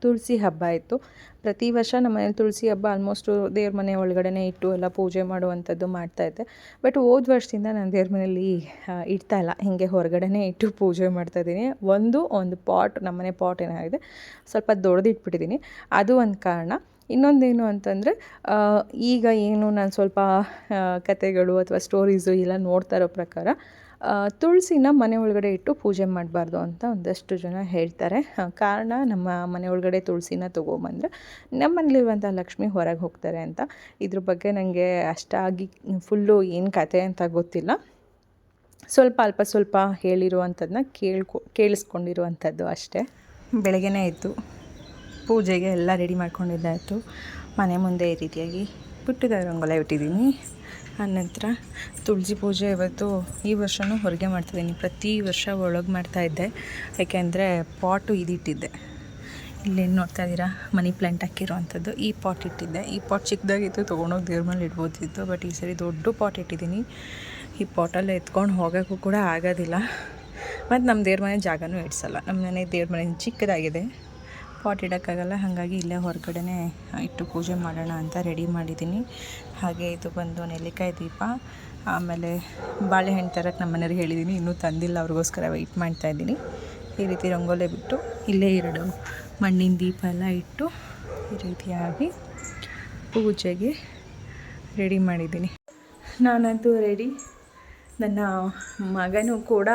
B: ತುಳಸಿ ಹಬ್ಬ ಇತ್ತು ಪ್ರತಿ ವರ್ಷ ನಮ್ಮ ಮನೇಲಿ ತುಳಸಿ ಹಬ್ಬ ಆಲ್ಮೋಸ್ಟು ದೇವ್ರ ಮನೆ ಒಳಗಡೆ ಇಟ್ಟು ಎಲ್ಲ ಪೂಜೆ ಮಾಡುವಂಥದ್ದು ಮಾಡ್ತಾಯಿದ್ದೆ ಬಟ್ ಹೋದ ವರ್ಷದಿಂದ ನಾನು ದೇವ್ರ ಮನೇಲಿ ಆ, ಇಡ್ತಾ ಇಲ್ಲ. ಹೀಗೆ ಹೊರಗಡೆನೇ ಇಟ್ಟು ಪೂಜೆ ಮಾಡ್ತಾಯಿದ್ದೀನಿ ಒಂದು ಒಂದು ಪಾಟ್ ನಮ್ಮನೆ ಪಾಟ್ ಏನಾಗಿದೆ ಸ್ವಲ್ಪ ದೊಡ್ಡದಿಟ್ಬಿಟ್ಟಿದ್ದೀನಿ. ಅದು ಒಂದು ಕಾರಣ. ಇನ್ನೊಂದೇನು ಅಂತಂದರೆ ಈಗ ಏನು ನಾನು ಸ್ವಲ್ಪ ಕತೆಗಳು ಅಥವಾ ಸ್ಟೋರೀಸು ಎಲ್ಲ ನೋಡ್ತಾ ಇರೋ ಪ್ರಕಾರ ತುಳಸಿನ ಮನೆ ಒಳಗಡೆ ಇಟ್ಟು ಪೂಜೆ ಮಾಡಬಾರ್ದು ಅಂತ ಒಂದಷ್ಟು ಜನ ಹೇಳ್ತಾರೆ. ಕಾರಣ ನಮ್ಮ ಮನೆ ಒಳಗಡೆ ತುಳಸಿನ ತೊಗೊಂಬಂದ್ರೆ ನಮ್ಮನೇಲಿರುವಂಥ ಲಕ್ಷ್ಮಿ ಹೊರಗೆ ಹೋಗ್ತಾರೆ ಅಂತ. ಇದ್ರ ಬಗ್ಗೆ ನನಗೆ ಅಷ್ಟಾಗಿ ಫುಲ್ಲು ಏನು ಕತೆ ಅಂತ ಗೊತ್ತಿಲ್ಲ. ಸ್ವಲ್ಪ ಅಲ್ಪ ಸ್ವಲ್ಪ ಹೇಳಿರುವಂಥದ್ದನ್ನ ಕೇಳ್ಕೊ ಕೇಳಿಸ್ಕೊಂಡಿರುವಂಥದ್ದು ಅಷ್ಟೇ. ಬೆಳಗ್ಗೆನೇ ಇತ್ತು ಪೂಜೆಗೆ ಎಲ್ಲ ರೆಡಿ ಮಾಡ್ಕೊಂಡಿದ್ದಾಯಿತು. ಮನೆ ಮುಂದೆ ಈ ರೀತಿಯಾಗಿ ಪುಟ್ಟದ ರಂಗೋಲಿ ಇಟ್ಟಿದ್ದೀನಿ. ಆನಂತರ ತುಳಸಿ ಪೂಜೆ ಇವತ್ತು ಈ ವರ್ಷವೂ ಹೊರಗೆ ಮಾಡ್ತಿದ್ದೀನಿ. ಪ್ರತಿ ವರ್ಷ ಒಳಗೆ ಮಾಡ್ತಾಯಿದ್ದೆ ಯಾಕೆಂದರೆ ಪಾಟು ಇದಿಟ್ಟಿದ್ದೆ. ಇಲ್ಲೇನು ನೋಡ್ತಾ ಇದ್ದೀರಾ? ಮನಿ ಪ್ಲ್ಯಾಂಟ್ ಹಾಕಿರುವಂಥದ್ದು. ಈ ಪಾಟ್ ಇಟ್ಟಿದ್ದೆ. ಈ ಪಾಟ್ ಚಿಕ್ಕದಾಗಿತ್ತು, ತೊಗೊಂಡೋಗಿ ದೇವ್ರ ಮೇಲೆ ಇಡ್ಬೋದಿತ್ತು. ಬಟ್ ಈ ಸರಿ ದೊಡ್ಡ ಪಾಟ್ ಇಟ್ಟಿದ್ದೀನಿ. ಈ ಪಾಟಲ್ಲಿ ಎತ್ಕೊಂಡು ಹೋಗೋಕ್ಕೂ ಕೂಡ ಆಗೋದಿಲ್ಲ. ಮತ್ತು ನಮ್ಮ ದೇವ್ರ ಮನೆ ಜಾಗನೂ ಇಡ್ಸಲ್ಲ. ನಮ್ಮ ಮನೆ ದೇವ್ರ ಮನೆ ಚಿಕ್ಕದಾಗಿದೆ. ಪಾಟ್ ಇಡೋಕ್ಕಾಗಲ್ಲ, ಹಾಗಾಗಿ ಇಲ್ಲೇ ಹೊರಗಡೆನೇ ಇಟ್ಟು ಪೂಜೆ ಮಾಡೋಣ ಅಂತ ರೆಡಿ ಮಾಡಿದ್ದೀನಿ. ಹಾಗೆ ಇದು ಬಂದು ನೆಲ್ಲಿಕಾಯಿ ದೀಪ, ಆಮೇಲೆ ಬಾಳೆಹಣ್ಣು ತರಕ್ಕೆ ನಮ್ಮ ಮನೆಯವ್ರಿಗೆ ಹೇಳಿದ್ದೀನಿ ಇನ್ನೂ ತಂದಿಲ್ಲ, ಅವ್ರಿಗೋಸ್ಕರ ವೆಯ್ಟ್ ಮಾಡ್ತಾ ಇದ್ದೀನಿ. ಈ ರೀತಿ ರಂಗೋಲೆ ಬಿಟ್ಟು ಇಲ್ಲೇ ಎರಡು ಮಣ್ಣಿನ ದೀಪ ಎಲ್ಲ ಇಟ್ಟು ಈ ರೀತಿಯಾಗಿ ಪೂಜೆಗೆ ರೆಡಿ ಮಾಡಿದ್ದೀನಿ. ನಾನಂತೂ ರೆಡಿ ನನ್ನ ಮಗನೂ ಕೂಡ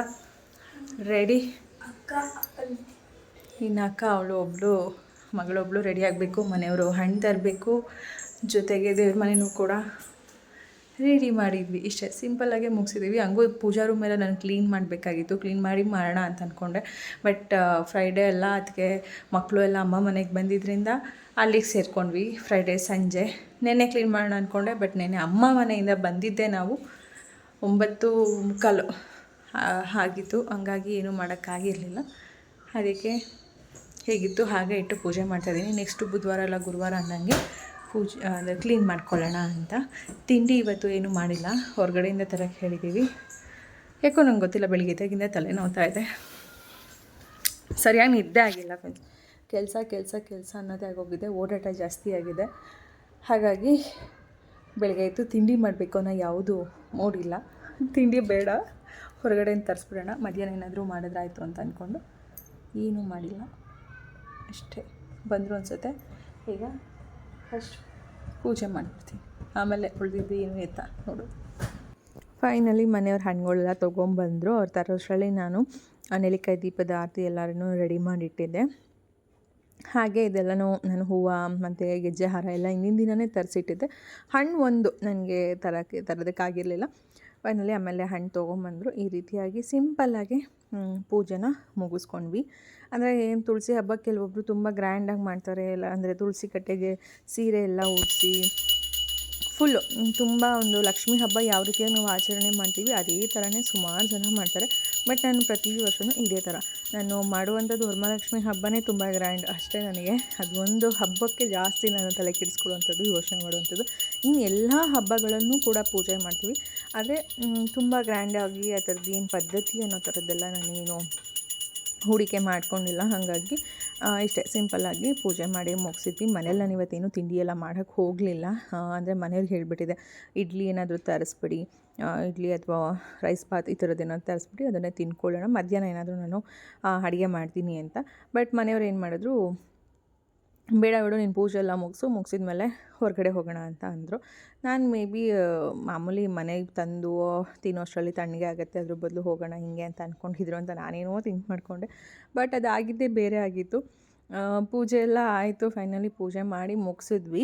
B: ರೆಡಿ ಇನ್ನು ಅಕ್ಕ ಅವಳು ಒಬ್ಬಳು ಮಗಳೊಬ್ಬಳು ರೆಡಿ ಆಗಬೇಕು, ಮನೆಯವರು ಹಣ್ಣು ತರಬೇಕು, ಜೊತೆಗೆ ದೇವ್ರ ಮನೆಯೂ ಕೂಡ ರೆಡಿ ಮಾಡಿದ್ವಿ. ಇಷ್ಟೇ ಸಿಂಪಲ್ಲಾಗೆ ಮುಗಿಸಿದ್ದೀವಿ ಹಂಗೂ ಪೂಜಾ ರೂಮ್ ಎಲ್ಲ ನಾನು ಕ್ಲೀನ್ ಮಾಡಬೇಕಾಗಿತ್ತು. ಕ್ಲೀನ್ ಮಾಡಿ ಮಾಡೋಣ ಅಂತ ಅಂದ್ಕೊಂಡೆ ಬಟ್ ಫ್ರೈಡೇ ಎಲ್ಲ ಅದಕ್ಕೆ ಮಕ್ಕಳು ಎಲ್ಲ ಅಮ್ಮ ಮನೆಗೆ ಬಂದಿದ್ದರಿಂದ ಅಲ್ಲಿಗೆ ಸೇರ್ಕೊಂಡ್ವಿ. ಫ್ರೈಡೇ ಸಂಜೆ ನೆನ್ನೆ ಕ್ಲೀನ್ ಮಾಡೋಣ ಅಂದ್ಕೊಂಡೆ ಬಟ್ ನೆನ್ನೆ ಅಮ್ಮ ಮನೆಯಿಂದ ಬಂದಿದ್ದೆ ನಾವು ಒಂಬತ್ತು ಮುಕ್ಕಾಲು ಆಗಿತ್ತು. ಹಂಗಾಗಿ ಏನೂ ಮಾಡೋಕ್ಕಾಗಿರಲಿಲ್ಲ. ಅದಕ್ಕೆ ಹೇಗಿತ್ತು ಹಾಗೆ ಇಟ್ಟು ಪೂಜೆ ಮಾಡ್ತಾಯಿದ್ದೀನಿ ನೆಕ್ಸ್ಟು ಬುಧವಾರ ಅಲ್ಲ ಗುರುವಾರ ಅನ್ನಂಗೆ ಪೂಜೆ ಅಂದರೆ ಕ್ಲೀನ್ ಮಾಡ್ಕೊಳ್ಳೋಣ ಅಂತ. ತಿಂಡಿ ಇವತ್ತು ಏನೂ ಮಾಡಿಲ್ಲ. ಹೊರಗಡೆಯಿಂದ ತರಕ್ಕೆ ಹೇಳಿದ್ದೀವಿ. ಯಾಕೋ ನಂಗೆ ಗೊತ್ತಿಲ್ಲ, ಬೆಳಿಗ್ಗೆ ತೆಗಿಂದ ತಲೆ ನೋವ್ತಾ ಇದೆ. ಸರಿಯಾಗಿ ನಿದ್ದೆ ಆಗಿಲ್ಲ ಕೆಲಸ ಕೆಲಸ ಕೆಲಸ ಅನ್ನೋದೇ ಆಗೋಗಿದೆ. ಓಡಾಟ ಜಾಸ್ತಿ ಆಗಿದೆ. ಹಾಗಾಗಿ ಬೆಳಗ್ಗೆ ಆಯಿತು ತಿಂಡಿ ಮಾಡಬೇಕು ಅನ್ನೋ ಯಾವುದು ಮೂಡಿಲ್ಲ ತಿಂಡಿ ಬೇಡ. ಹೊರಗಡೆಯಿಂದ ತರಿಸ್ಬಿಡೋಣ. ಮಧ್ಯಾಹ್ನ ಏನಾದರೂ ಮಾಡಿದ್ರಾಯ್ತು ಅಂತ ಅಂದ್ಕೊಂಡು ಏನೂ ಮಾಡಿಲ್ಲ. ಅಷ್ಟೇ ಬಂದರು ಅನ್ಸುತ್ತೆ. ಈಗ ಫಸ್ಟ್ ಪೂಜೆ ಮಾಡಿಬಿಡ್ತೀನಿ. ಆಮೇಲೆ ಉಳಿದಿದ್ದು ಏನು ಎತ್ತ ನೋಡು. ಫೈನಲಿ ಮನೆಯವ್ರ ಹಣ್ಣುಗಳೆಲ್ಲ ತೊಗೊಂಬಂದರು. ಅವ್ರು ತರೋಷ್ಟರಲ್ಲಿ ನಾನು ನೆಲ್ಲಿಕಾಯಿ ದೀಪದ ಆರತಿ ಎಲ್ಲರೂ ರೆಡಿ ಮಾಡಿಟ್ಟಿದ್ದೆ. ಹಾಗೆ ಇದೆಲ್ಲನೂ ನಾನು ಹೂವು ಮತ್ತು ಗೆಜ್ಜೆ ಹಾರ ಎಲ್ಲ ಹಿಂದಿನ ದಿನವೇ ತರಿಸಿಟ್ಟಿದ್ದೆ. ಹಣ್ಣು ಒಂದು ನನಗೆ ತರೋಕ್ಕೆ ತರೋದಕ್ಕಾಗಿರಲಿಲ್ಲ. ಫೈನಲಿ ಆಮೇಲೆ ಹಣ್ಣು ತೊಗೊಂಬಂದರು. ಈ ರೀತಿಯಾಗಿ ಸಿಂಪಲ್ಲಾಗಿ ಪೂಜೆನ ಮುಗಿಸ್ಕೊಂಡ್ವಿ. ಅಂದರೆ ಏನು ತುಳಸಿ ಹಬ್ಬ ಕೆಲವೊಬ್ಬರು ತುಂಬ ಗ್ರ್ಯಾಂಡಾಗಿ ಮಾಡ್ತಾರೆ. ಎಲ್ಲ ಅಂದರೆ ತುಳಸಿ ಕಟ್ಟೆಗೆ ಸೀರೆ ಎಲ್ಲ ಉಡಿಸಿ ಫುಲ್ಲು ತುಂಬ ಒಂದು ಲಕ್ಷ್ಮೀ ಹಬ್ಬ ಯಾವ ರೀತಿಯಾಗಿ ನಾವು ಆಚರಣೆ ಮಾಡ್ತೀವಿ, ಅದೇ ಥರನೇ ಸುಮಾರು ಜನ ಮಾಡ್ತಾರೆ. ಬಟ್ ನಾನು ಪ್ರತಿ ವರ್ಷವೂ ಇದೇ ಥರ ನಾನು ಮಾಡುವಂಥದ್ದು ವರಮಹಾಲಕ್ಷ್ಮಿ ಹಬ್ಬನೇ ತುಂಬ ಗ್ರ್ಯಾಂಡ್ ಅಷ್ಟೇ ನನಗೆ. ಅದೊಂದು ಹಬ್ಬಕ್ಕೆ ಜಾಸ್ತಿ ನಾನು ತಲೆ ಕೆಡಿಸ್ಕೊಳ್ಳುವಂಥದ್ದು, ಯೋಚನೆ ಮಾಡುವಂಥದ್ದು. ಇನ್ನು ಎಲ್ಲ ಹಬ್ಬಗಳನ್ನು ಕೂಡ ಪೂಜೆ ಮಾಡ್ತೀವಿ. ಆದರೆ ತುಂಬ ಗ್ರ್ಯಾಂಡಾಗಿ ಆ ಥರದ್ದು ಏನು ಪದ್ಧತಿ ಅನ್ನೋ ಥರದ್ದೆಲ್ಲ ನಾನೇನು ಹೂಡಿಕೆ ಮಾಡ್ಕೊಂಡಿಲ್ಲ. ಹಾಗಾಗಿ ಇಷ್ಟೇ ಸಿಂಪಲ್ಲಾಗಿ ಪೂಜೆ ಮಾಡಿ ಮುಗಿಸಿದ್ವಿ. ಮನೇಲಿ ನಾನು ಇವತ್ತೇನು ತಿಂಡಿ ಎಲ್ಲ ಮಾಡೋಕ್ಕೆ ಹೋಗಲಿಲ್ಲ. ಅಂದರೆ ಮನೆಯವ್ರಿಗೆ ಹೇಳಿಬಿಟ್ಟಿದೆ, ಇಡ್ಲಿ ಏನಾದರೂ ತರಿಸ್ಬಿಡಿ. ಇಡ್ಲಿ ಅಥವಾ ರೈಸ್ ಬಾತ್ ಈ ಥರದ್ದು ಏನಾದ್ರು ತರಿಸ್ಬಿಟ್ಟು ಅದನ್ನೇ ತಿನ್ಕೊಳ್ಳೋಣ. ಮಧ್ಯಾಹ್ನ ಏನಾದರೂ ನಾನು ಅಡುಗೆ ಮಾಡ್ತೀನಿ ಅಂತ. ಬಟ್ ಮನೆಯವ್ರು ಏನು ಮಾಡಿದ್ರು, ಬೇಡ ಬಿಡು, ನೀನು ಪೂಜೆ ಎಲ್ಲ ಮುಗಿಸು, ಮುಗಿಸಿದ್ಮೇಲೆ ಹೊರಗಡೆ ಹೋಗೋಣ ಅಂತ ಅಂದರು. ನಾನು ಮೇ ಬಿ ಮಾಮೂಲಿ ಮನೆಗೆ ತಂದು ತಿನ್ನೋಷ್ಟರಲ್ಲಿ ತಣ್ಣಗೆ ಆಗುತ್ತೆ, ಅದ್ರ ಬದಲು ಹೋಗೋಣ ಹಿಂಗೆ ಅಂತ ಅಂದ್ಕೊಂಡಿದ್ರು ಅಂತ ನಾನೇನೋ ಥಿಂಕ್ ಮಾಡಿಕೊಂಡೆ. ಬಟ್ ಅದಾಗಿದ್ದೇ ಬೇರೆ ಆಗಿತ್ತು. ಪೂಜೆ ಎಲ್ಲ ಆಯಿತು ಫೈನಲಿ ಪೂಜೆ ಮಾಡಿ ಮುಗಿಸಿದ್ವಿ.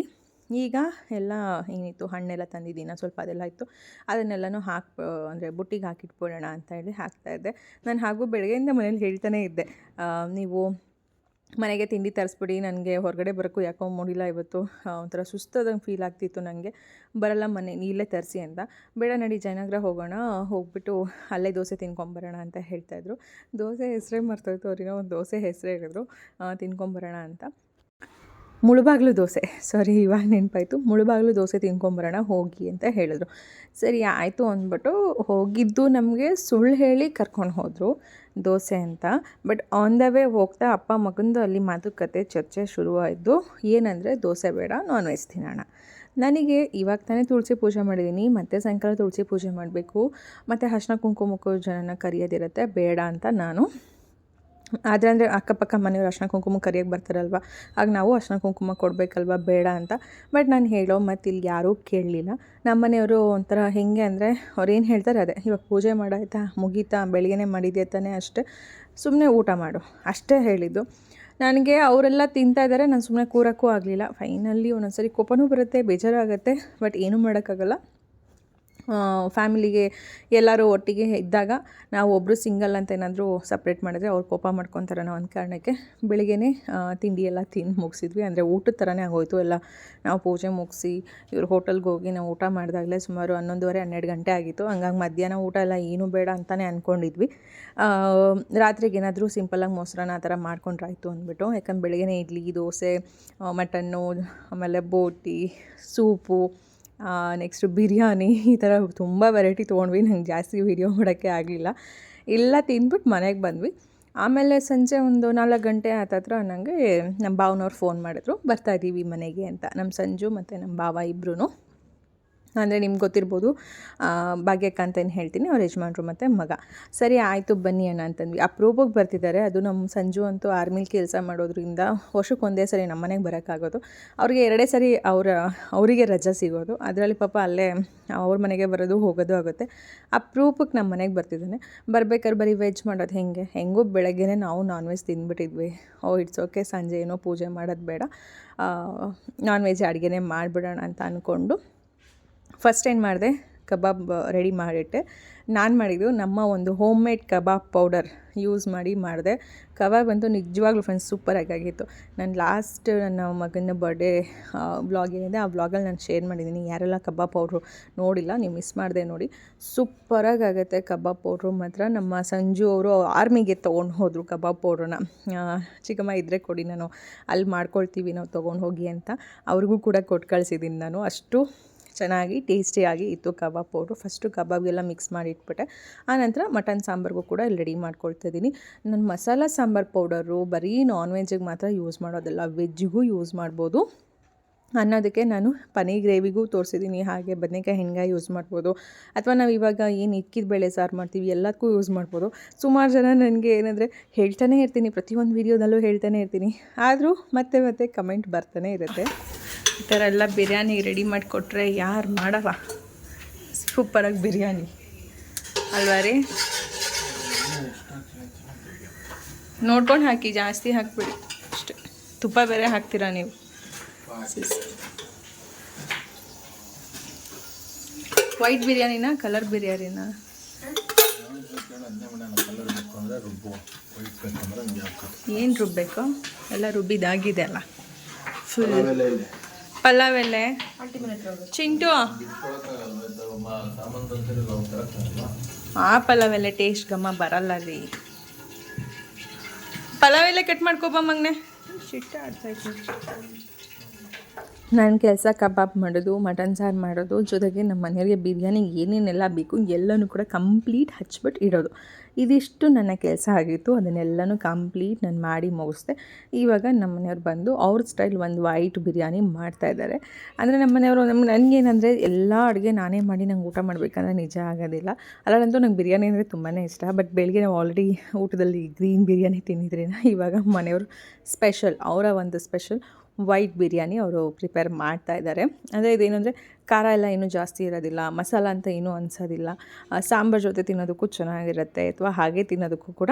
B: ಈಗ ಎಲ್ಲ ಏನಿತ್ತು, ಹಣ್ಣೆಲ್ಲ ತಂದಿದ್ದೀನಿ ಸ್ವಲ್ಪ ಅದೆಲ್ಲ ಇತ್ತು. ಅದನ್ನೆಲ್ಲನೂ ಹಾಕಿ ಅಂದರೆ ಬುಟ್ಟಿಗೆ ಹಾಕಿಟ್ಬಿಡೋಣ ಅಂತ ಹೇಳಿ ಹಾಕ್ತಾಯಿದ್ದೆ ನಾನು ಹಾಗೂ ಬೆಳಗ್ಗೆಯಿಂದ ಮನೇಲಿ ಹೇಳ್ತಾನೆ ಇದ್ದೆ. ನೀವು ಮನೆಗೆ ತಿಂಡಿ ತರಿಸ್ಬಿಡಿ, ನನಗೆ ಹೊರಗಡೆ ಬರೋಕ್ಕೂ ಯಾಕೋ ಮೂಡಿಲ್ಲ ಇವತ್ತು. ಒಂಥರ ಸುಸ್ತದಂಗೆ ಫೀಲ್ ಆಗ್ತಿತ್ತು ನನಗೆ ಬರಲ್ಲ ಮನೆ ಇಲ್ಲೇ ತರಿಸಿ ಅಂತ. ಬೇಡ ನಡಿ, ಜಯನಗರ ಹೋಗೋಣ, ಹೋಗ್ಬಿಟ್ಟು ಅಲ್ಲೇ ದೋಸೆ ತಿನ್ಕೊಂಬರೋಣ ಅಂತ ಹೇಳ್ತಾಯಿದ್ರು ದೋಸೆ ಹೆಸರೇ ಮರ್ತೋಯ್ತು, ಅವ್ರಿಗೆ ಒಂದು ದೋಸೆ ಹೆಸರೇ ಹೇಳಿದ್ರು. ತಿನ್ಕೊಂಬರೋಣ ಅಂತ. ಮುಳುಬಾಗ್ಲು ದೋಸೆ. ಸಾರಿ ಇವಾಗ ನೆನಪಾಯಿತು. ಮುಳುಬಾಗ್ಲು ದೋಸೆ ತಿನ್ಕೊಂಬರೋಣ, ಹೋಗಿ ಅಂತ ಹೇಳಿದ್ರು. ಸರಿ, ಆಯಿತು ಅಂದ್ಬಿಟ್ಟು ಹೋಗಿದ್ದು ನಮಗೆ ಸುಳ್ಳು ಹೇಳಿ ಕರ್ಕೊಂಡು ಹೋದರು ದೋಸೆ ಅಂತ. ಬಟ್ ಆನ್ ದ ವೇ ಹೋಗ್ತಾ ಅಪ್ಪ ಮಗಂದು ಅಲ್ಲಿ ಮಾತುಕತೆ, ಚರ್ಚೆ ಶುರುವಾಯಿತು. ಏನಂದರೆ, ದೋಸೆ ಬೇಡ ನಾನ್ ವೆಜ್ ತಿನ್ನೋಣ. ನನಗೆ ಇವಾಗ ತಾನೇ ತುಳಸಿ ಪೂಜೆ ಮಾಡಿದ್ದೀನಿ ಮತ್ತೆ ಸಾಯಂಕಾಲ ತುಳಸಿ ಪೂಜೆ ಮಾಡಬೇಕು, ಮತ್ತು ಅರ್ಶಿನ ಕುಂಕುಮಕ್ಕೂ ಜನನ ಕರೆಯೋದಿರುತ್ತೆ, ಬೇಡ ಅಂತ ನಾನು ಆದರೆ ಅಂದರೆ ಅಕ್ಕಪಕ್ಕ ಮನೆಯವ್ರು ಅರ್ಶಿನ ಕುಂಕುಮ ಕರಿಯೋಕ್ಕೆ ಬರ್ತಾರಲ್ವ? ಆಗ ನಾವು ಅರ್ಶಿನ ಕುಂಕುಮ ಕೊಡಬೇಕಲ್ವ? ಬೇಡ ಅಂತ. ಬಟ್ ನಾನು ಹೇಳೋ ಮತ್ತು ಇಲ್ಲಿ ಯಾರೂ ಕೇಳಲಿಲ್ಲ. ನಮ್ಮ ಮನೆಯವರು ಒಂಥರ ಹೇಗೆ ಅಂದರೆ ಅವ್ರು ಏನು ಹೇಳ್ತಾರೆ ಅದೇ, ಇವಾಗ ಪೂಜೆ ಮಾಡಾಯ್ತಾ? ಮುಗೀತಾ? ಬೆಳಿಗ್ಗೆನೇ ಮಾಡಿದ್ಯಾ ತಾನೇ ಅಷ್ಟೇ? ಸುಮ್ಮನೆ ಊಟ ಮಾಡು. ಅಷ್ಟೇ ಹೇಳಿದ್ದು. ನನಗೆ ಅವರೆಲ್ಲ ತಿಂತಾ ಇದ್ದಾರೆ ನಾನು ಸುಮ್ಮನೆ ಕೂರೋಕ್ಕೂ ಆಗಲಿಲ್ಲ. ಫೈನಲಿ ಒಂದೊಂದ್ಸರಿ ಕೋಪನೂ ಬರುತ್ತೆ, ಬೇಜಾರಾಗುತ್ತೆ ಬಟ್ ಏನೂ ಮಾಡೋಕ್ಕಾಗಲ್ಲ. ಫ್ಯಾಮಿಲಿಗೆ ಎಲ್ಲರೂ ಒಟ್ಟಿಗೆ ಇದ್ದಾಗ ನಾವು ಒಬ್ಬರು ಸಿಂಗಲ್ ಅಂತ ಏನಾದರೂ ಸಪ್ರೇಟ್ ಮಾಡಿದ್ರೆ ಅವ್ರು ಕೋಪ ಮಾಡ್ಕೊತಾರೆ ಅನ್ನೋ ಒಂದು ಕಾರಣಕ್ಕೆ ಬೆಳಿಗ್ಗೆನೇ ತಿಂಡಿ ಎಲ್ಲ ತಿಂದು ಮುಗಿಸಿದ್ವಿ. ಅಂದರೆ ಊಟದ ಥರನೇ ಆಗೋಯ್ತು. ಎಲ್ಲ ನಾವು ಪೂಜೆ ಮುಗಿಸಿ ಇವ್ರ ಹೋಟೆಲ್ಗೆ ಹೋಗಿ ನಾವು ಊಟ ಮಾಡಿದಾಗಲೇ ಸುಮಾರು ಹನ್ನೊಂದುವರೆ, ಹನ್ನೆರಡು ಗಂಟೆ ಆಗಿತ್ತು. ಹಂಗಾಗಿ ಮಧ್ಯಾಹ್ನ ಊಟ ಎಲ್ಲ ಏನೂ ಬೇಡ ಅಂತಲೇ ಅಂದ್ಕೊಂಡಿದ್ವಿ ರಾತ್ರಿಗೆ ಏನಾದರೂ ಸಿಂಪಲಾಗಿ ಮೊಸರನ್ನ ಆ ಥರ ಮಾಡ್ಕೊಂಡ್ರಾಯ್ತು ಅಂದ್ಬಿಟ್ಟು. ಯಾಕಂದ್ರೆ ಬೆಳಗ್ಗೆನೇ ಇಡ್ಲಿ, ದೋಸೆ ಮಟನ್ನು, ಆಮೇಲೆ ಬೋಟಿ, ಸೂಪು ನೆಕ್ಸ್ಟು ಬಿರಿಯಾನಿ ಈ ಥರ ತುಂಬ ವೆರೈಟಿ ತೊಗೊಂಡ್ವಿ. ನಂಗೆ ಜಾಸ್ತಿ ವೀಡಿಯೋ ಮಾಡೋಕ್ಕೆ ಆಗಲಿಲ್ಲ. ಎಲ್ಲ ತಿಂದ್ಬಿಟ್ಟು ಮನೆಗೆ ಬಂದ್ವಿ. ಆಮೇಲೆ ಸಂಜೆ ಒಂದು ನಾಲ್ಕು ಗಂಟೆ ಹತ್ತತ್ರ ನನಗೆ ನಮ್ಮ ಭಾವನವ್ರು ಫೋನ್ ಮಾಡಿದ್ರು. ಬರ್ತಾ ಇದ್ದೀವಿ ಮನೆಗೆ ಅಂತ. ನಮ್ಮ ಸಂಜು ಮತ್ತು ನಮ್ಮ ಭಾವ ಇಬ್ಬರೂ ಅಂದರೆ ನಿಮ್ಗೆ ಗೊತ್ತಿರ್ಬೋದು ಭಾಗ್ಯಕ್ಕ ಅಂತ ಏನು ಹೇಳ್ತೀನಿ, ಅವ್ರ ಯಜಮಾನ್ರು ಮತ್ತು ಮಗ. ಸರಿ, ಆಯಿತು, ಬನ್ನಿ ಅಣ್ಣ ಅಂತಂದ್ವಿ. ಅಪ್ರೂಪಕ್ಕೆ ಬರ್ತಿದ್ದಾರೆ ಅದು ನಮ್ಮ ಸಂಜು ಅಂತೂ ಆರ್ಮಿಲಿ ಕೆಲಸ ಮಾಡೋದ್ರಿಂದ ವರ್ಷಕ್ಕೆ ಒಂದೇ ಸರಿ ನಮ್ಮ ಮನೆಗೆ ಬರೋಕ್ಕಾಗೋದು. ಅವ್ರಿಗೆ ಎರಡೇ ಸರಿ ಅವರ, ಅವರಿಗೆ ರಜಾ ಸಿಗೋದು. ಅದರಲ್ಲಿ ಪಾಪ ಅಲ್ಲೇ ಅವ್ರ ಮನೆಗೆ ಬರೋದು, ಹೋಗೋದು ಆಗುತ್ತೆ. ಅಪ್ರೂಪಕ್ಕೆ ನಮ್ಮ ಮನೆಗೆ ಬರ್ತಿದ್ದಾನೆ ಬರ್ಬೇಕಾದ್ರೆ ಬರೀ ವೆಜ್ ಮಾಡೋದು ಹೆಂಗೆ? ಹೆಂಗೂ ಬೆಳಗ್ಗೆನೇ ನಾವು ನಾನ್ ವೆಜ್ ತಿಂದ್ಬಿಟ್ಟಿದ್ವಿ ಓ ಇಟ್ಸ್ ಓಕೆ ಸಂಜೆ ಏನೋ ಪೂಜೆ ಮಾಡೋದು ಬೇಡ. ನಾನ್ ವೆಜ್ ಅಡುಗೆನೇ ಮಾಡಿಬಿಡೋಣ ಅಂತ ಅಂದ್ಕೊಂಡು ಫಸ್ಟ್ ಏನು ಮಾಡಿದೆ? ಕಬಾಬ್ ರೆಡಿ ಮಾಡಿಟ್ಟೆ. ನಾನು ಮಾಡಿದ್ದು ನಮ್ಮ ಒಂದು home made kebab powder use ಮಾಡಿ ಮಾಡಿದೆ. ಕಬಾಬ್ ಅಂತೂ ನಿಜವಾಗ್ಲೂ ಫ್ರೆಂಡ್ಸ್ ಸೂಪರಾಗಿ ಆಗಿತ್ತು. ನಾನು ಲಾಸ್ಟ್ ನನ್ನ ಮಗನ ಬರ್ಡೇ ವ್ಲಾಗ್ ಏನಿದೆ, ಆ ವ್ಲಾಗಲ್ಲಿ ನಾನು ಶೇರ್ ಮಾಡಿದ್ದೀನಿ. ಯಾರೆಲ್ಲ ಕಬಾಬ್ ಪೌಡ್ರು ನೋಡಿಲ್ಲ, ನೀವು ಮಿಸ್ ಮಾಡಿದೆ ನೋಡಿ. ಸೂಪರಾಗಿ ಆಗುತ್ತೆ ಕಬಾಬ್ ಪೌಡ್ರು ಮಾತ್ರ. ನಮ್ಮ ಸಂಜು ಅವರು ಆರ್ಮಿಗೆ ತೊಗೊಂಡು ಹೋದರು ಕಬಾಬ್ ಪೌಡ್ರನ್ನ ಚಿಕ್ಕಮ್ಮ ಇದ್ದರೆ ಕೊಡಿ, ನಾನು ಅಲ್ಲಿ ಮಾಡ್ಕೊಳ್ತೀವಿ, ನಾವು ತೊಗೊಂಡು ಹೋಗಿ ಅಂತ. ಅವ್ರಿಗೂ ಕೂಡ ಕೊಟ್ಟು ಕಳಿಸಿದ್ದೀನಿ ನಾನು. ಅಷ್ಟು ಚೆನ್ನಾಗಿ ಟೇಸ್ಟಿಯಾಗಿ ಇತ್ತು ಕಬಾಬ್ ಪೌಡ್ರು. ಫಸ್ಟು ಕಬಾಬ್ಗೆಲ್ಲ ಮಿಕ್ಸ್ ಮಾಡಿ ಇಟ್ಬಿಟ್ಟೆ. ಆನಂತರ ಮಟನ್ ಸಾಂಬಾರ್ಗೂ ಕೂಡ ರೆಡಿ ಮಾಡ್ಕೊಳ್ತಾ ಇದ್ದೀನಿ. ನಾನು ಮಸಾಲ ಸಾಂಬಾರು ಪೌಡರು ಬರೀ ನಾನ್ ವೆಜ್ಜಿಗೆ ಮಾತ್ರ ಯೂಸ್ ಮಾಡೋದಲ್ಲ ವೆಜ್ಜಿಗೂ ಯೂಸ್ ಮಾಡ್ಬೋದು. ಅನ್ನೋದಕ್ಕೆ ನಾನು ಪನೀರ್ ಗ್ರೇವಿಗೂ ತೋರಿಸಿದ್ದೀನಿ. ಹಾಗೆ ಬದನೇಕಾಯಿ ಹೆಣ್ಗಾಯಿ ಯೂಸ್ ಮಾಡ್ಬೋದು. ಅಥವಾ ನಾವು ಇವಾಗ ಏನು ಇಕ್ಕಿದ ಬೇಳೆ ಸಾರು ಮಾಡ್ತೀವಿ ಎಲ್ಲದಕ್ಕೂ ಯೂಸ್ ಮಾಡ್ಬೋದು. ಸುಮಾರು ಜನ ನನಗೆ ಏನಂದರೆ ಹೇಳ್ತಾನೆ ಇರ್ತೀನಿ. ಪ್ರತಿಯೊಂದು ವೀಡಿಯೋದಲ್ಲೂ ಹೇಳ್ತಾನೆ ಇರ್ತೀನಿ. ಆದರೂ ಮತ್ತೆ ಮತ್ತೆ ಕಮೆಂಟ್ ಬರ್ತಾನೆ ಇರುತ್ತೆ. ಈ ಥರ ಎಲ್ಲ ಬಿರಿಯಾನಿ ರೆಡಿ ಮಾಡಿಕೊಟ್ರೆ ಯಾರು ಮಾಡಲ್ಲ. ಸೂಪರಾಗಿ ಬಿರಿಯಾನಿ. ಅಲ್ವಾ ರೀ? ನೋಡ್ಕೊಂಡು ಹಾಕಿ, ಜಾಸ್ತಿ ಹಾಕ್ಬಿಡಿ. ಅಷ್ಟೆ. ತುಪ್ಪ ಬೇರೆ ಹಾಕ್ತೀರಾ ನೀವು? ವೈಟ್ ಬಿರಿಯಾನಿನ ಕಲರ್ ಬಿರಿಯಾನಿನ? ಏನು ರುಬ್ಬೇಕು? ಎಲ್ಲ ರುಬ್ಬಿದಾಗಿದೆ ಅಲ್ಲ. ಫುಲ್ ಪಲಾವ್ ಎಲೆ ಚಿಂಟು. ಆ ಪಲಾವ್ ಎಲೆ ಟೇಸ್ಟ್ ಗಮ್ಮ ಬರಲ್ಲ ರೀ. ಪಲಾವ್ ಎಲೆ ಕಟ್ ಮಾಡ್ಕೊಬ ಮಗ್ನೆ. ಆಡ್ತಾ ಆಡ್ತಾಯಿತ್ತು ನನ್ನ ಕೆಲಸ ಕಬಾಬ್ ಮಾಡೋದು, ಮಟನ್ ಸಾರು ಮಾಡೋದು, ಜೊತೆಗೆ ನಮ್ಮ ಮನೆಯವರಿಗೆ ಬಿರಿಯಾನಿಗೆ ಏನೇನೆಲ್ಲ ಬೇಕು ಎಲ್ಲನೂ ಕೂಡ ಕಂಪ್ಲೀಟ್ ಹಚ್ಬಿಟ್ಟು ಇಡೋದು. ಇದಿಷ್ಟು ನನ್ನ ಕೆಲಸ ಆಗಿತ್ತು, ಅದನ್ನೆಲ್ಲನೂ ಕಂಪ್ಲೀಟ್ ನಾನು ಮಾಡಿ ಮುಗಿಸ್ದೆ. ಇವಾಗ ನಮ್ಮ ಮನೆಯವ್ರು ಬಂದು ಅವ್ರ ಸ್ಟೈಲ್ ಒಂದು ವೈಟ್ ಬಿರಿಯಾನಿ ಮಾಡ್ತಾ ಇದ್ದಾರೆ. ಅಂದರೆ ನಮ್ಮ ಮನೆಯವರು ನಮ್ಮ ನನಗೇನಂದರೆ ಎಲ್ಲ ಅಡುಗೆ ನಾನೇ ಮಾಡಿ ನಂಗೆ ಊಟ ಮಾಡಬೇಕಂದ್ರೆ ನಿಜ ಆಗೋದಿಲ್ಲ. ಅಲ್ಲಂತೂ ನಂಗೆ ಬಿರಿಯಾನಿ ಅಂದರೆ ತುಂಬಾ ಇಷ್ಟ. ಬಟ್ ಬೆಳಗ್ಗೆ ನಾವು ಆಲ್ರೆಡಿ ಊಟದಲ್ಲಿ ಗ್ರೀನ್ ಬಿರಿಯಾನಿ ತಿಂದಿದ್ರಿಂದ ಇವಾಗ ಮನೆಯವರು ಸ್ಪೆಷಲ್ ಅವರ ಒಂದು ಸ್ಪೆಷಲ್ ವೈಟ್ ಬಿರಿಯಾನಿ ಅವರು ಪ್ರಿಪೇರ್ ಮಾಡ್ತಾ ಇದ್ದಾರೆ. ಅಂದರೆ ಇದೇನೆಂದರೆ, ಖಾರ ಎಲ್ಲ ಏನೂ ಜಾಸ್ತಿ ಇರೋದಿಲ್ಲ, ಮಸಾಲ ಅಂತ ಏನೂ ಅನಿಸೋದಿಲ್ಲ. ಸಾಂಬಾರು ಜೊತೆ ತಿನ್ನೋದಕ್ಕೂ ಚೆನ್ನಾಗಿರುತ್ತೆ, ಅಥವಾ ಹಾಗೆ ತಿನ್ನೋದಕ್ಕೂ ಕೂಡ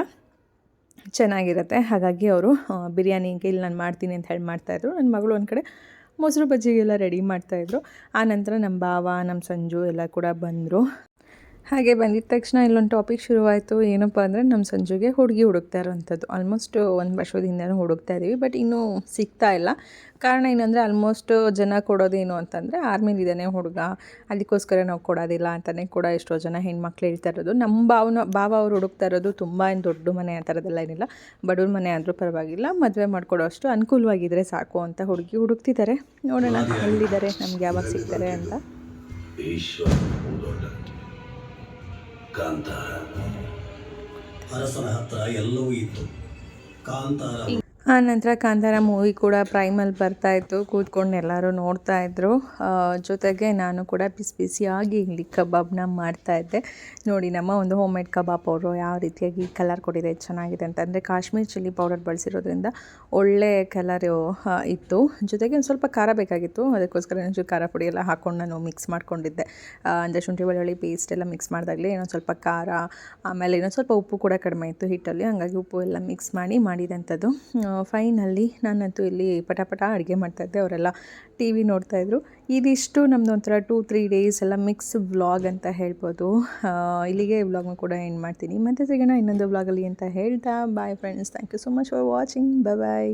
B: ಚೆನ್ನಾಗಿರುತ್ತೆ. ಹಾಗಾಗಿ ಅವರು ಬಿರಿಯಾನಿಗೆ ಇಲ್ಲಿ ನಾನು ಮಾಡ್ತೀನಿ ಅಂತ ಹೇಳಿ ಮಾಡ್ತಾಯಿದ್ರು ನನ್ನ ಮಗಳು ಒಂದು ಕಡೆ ಮೊಸರು ಬಜ್ಜಿಗೆಲ್ಲ ರೆಡಿ ಮಾಡ್ತಾಯಿದ್ರು ಆ ನಂತರ ನಮ್ಮ ಭಾವ ನಮ್ಮ ಸಂಜು ಎಲ್ಲ ಕೂಡ ಬಂದರು. ಹಾಗೆ ಬಂದಿದ್ದ ತಕ್ಷಣ ಇಲ್ಲೊಂದು ಟಾಪಿಕ್ ಶುರುವಾಯಿತು. ಏನಪ್ಪ ಅಂದರೆ ನಮ್ಮ ಸಂಜುಗೆ ಹುಡುಗಿ ಹುಡುಕ್ತಾ ಇರೋವಂಥದ್ದು. ಆಲ್ಮೋಸ್ಟ್ ಒಂದು ವರ್ಷದಿಂದನೂ ಹುಡುಕ್ತಾ ಇದ್ದೀವಿ ಬಟ್ ಇನ್ನೂ ಸಿಗ್ತಾ ಇಲ್ಲ. ಕಾರಣ ಏನಂದರೆ ಆಲ್ಮೋಸ್ಟ್ ಜನ ಕೊಡೋದೇನು ಅಂತಂದರೆ ಆರ್ಮಿಲಿದ್ದಾನೆ ಹುಡುಗ. ಅದಕ್ಕೋಸ್ಕರ ನಾವು ಕೊಡೋದಿಲ್ಲ ಅಂತಲೇ ಕೂಡ ಎಷ್ಟೋ ಜನ ಹೆಣ್ಮಕ್ಳು ಹೇಳ್ತಾ ಇರೋದು. ನಮ್ಮ ಭಾವನ ಭಾವ ಅವ್ರು ಹುಡುಕ್ತಾ ಇರೋದು ತುಂಬ ಏನು ದೊಡ್ಡ ಮನೆ ಆ ಥರದ್ದೆಲ್ಲ ಏನಿಲ್ಲ. ಬಡವ್ರ ಮನೆ ಆದರೂ ಪರವಾಗಿಲ್ಲ ಮದುವೆ ಮಾಡಿಕೊಡೋ ಅಷ್ಟು ಅನುಕೂಲವಾಗಿದ್ದರೆ ಸಾಕು ಅಂತ ಹುಡುಗಿ ಹುಡುಕ್ತಿದ್ದಾರೆ. ನೋಡೋಣ ಎಲ್ಲಿದ್ದಾರೆ ನಮ್ಗೆ ಯಾವಾಗ ಸಿಗ್ತಾರೆ ಅಂತ.
D: ಕಾಂತಾರ.
E: ಅರಸನ ಹತ್ರ ಎಲ್ಲವೂ ಇತ್ತು. ಕಾಂತಾರ
B: ಆ ನಂತರ ಕಾಂತಾರ ಮೂವಿ ಕೂಡ ಪ್ರೈಮಲ್ಲಿ ಬರ್ತಾಯಿತ್ತು ಕೂತ್ಕೊಂಡು ಎಲ್ಲರೂ ನೋಡ್ತಾ ಇದ್ರು. ಜೊತೆಗೆ ನಾನು ಕೂಡ ಬಿಸಿ ಬಿಸಿಯಾಗಿ ಇಲ್ಲಿ ಕಬಾಬ್ನ ಮಾಡ್ತಾಯಿದ್ದೆ ನೋಡಿ, ನಮ್ಮ ಒಂದು ಹೋಮ್ ಮೇಡ್ ಕಬಾಬ್ ಪೌಡ್ರು ಯಾವ ರೀತಿಯಾಗಿ ಕಲರ್ ಕೊಟ್ಟಿದೆ, ಚೆನ್ನಾಗಿದೆ ಅಂತ ಅಂದರೆ ಕಾಶ್ಮೀರ್ ಚಿಲ್ಲಿ ಪೌಡರ್ ಬಳಸಿರೋದ್ರಿಂದ ಒಳ್ಳೆ ಕಲರು ಇತ್ತು. ಜೊತೆಗೆ ಒಂದು ಸ್ವಲ್ಪ ಖಾರ ಬೇಕಾಗಿತ್ತು. ಅದಕ್ಕೋಸ್ಕರ ಒಂಚೂರು ಖಾರ ಪುಡಿ ಎಲ್ಲ ಹಾಕ್ಕೊಂಡು ನಾನು ಮಿಕ್ಸ್ ಮಾಡ್ಕೊಂಡಿದ್ದೆ. ಅಂದರೆ ಶುಂಠಿ, ಬೆಳ್ಳುಳ್ಳಿ ಪೇಸ್ಟ್ ಎಲ್ಲ ಮಿಕ್ಸ್ ಮಾಡಿದಾಗಲೇ ಏನೋ ಸ್ವಲ್ಪ ಖಾರ, ಆಮೇಲೆ ಏನೋ ಸ್ವಲ್ಪ ಉಪ್ಪು ಕೂಡ ಕಡಿಮೆ ಇತ್ತು ಹಿಟ್ಟಲ್ಲಿ. ಹಾಗಾಗಿ ಉಪ್ಪು ಎಲ್ಲ ಮಿಕ್ಸ್ ಮಾಡಿ ಮಾಡಿದಂಥದ್ದು ಫೈನಲ್ಲಿ ನಾನಂತೂ ಇಲ್ಲಿ ಪಟಾಪಟ ಪಟ ಅಡುಗೆ ಮಾಡ್ತಾಯಿದ್ದೆ ಅವರೆಲ್ಲ ಟಿ ವಿ ನೋಡ್ತಾಯಿದ್ರು ಇದಿಷ್ಟು ನಮ್ಮದು ಒಂಥರ ಟೂ ತ್ರೀ ಡೇಸ್ ಎಲ್ಲ ಮಿಕ್ಸ್ ವ್ಲಾಗ್ ಅಂತ ಹೇಳ್ಬೋದು. ಇಲ್ಲಿಗೆ ವ್ಲಾಗ್ನ ಕೂಡ ಎಂಡ್ ಮಾಡ್ತೀನಿ. ಮತ್ತೆ ಸಿಗೋಣ ಇನ್ನೊಂದು ವ್ಲಾಗಲ್ಲಿ ಅಂತ ಹೇಳ್ತಾ bye friends thank you so much for watching bye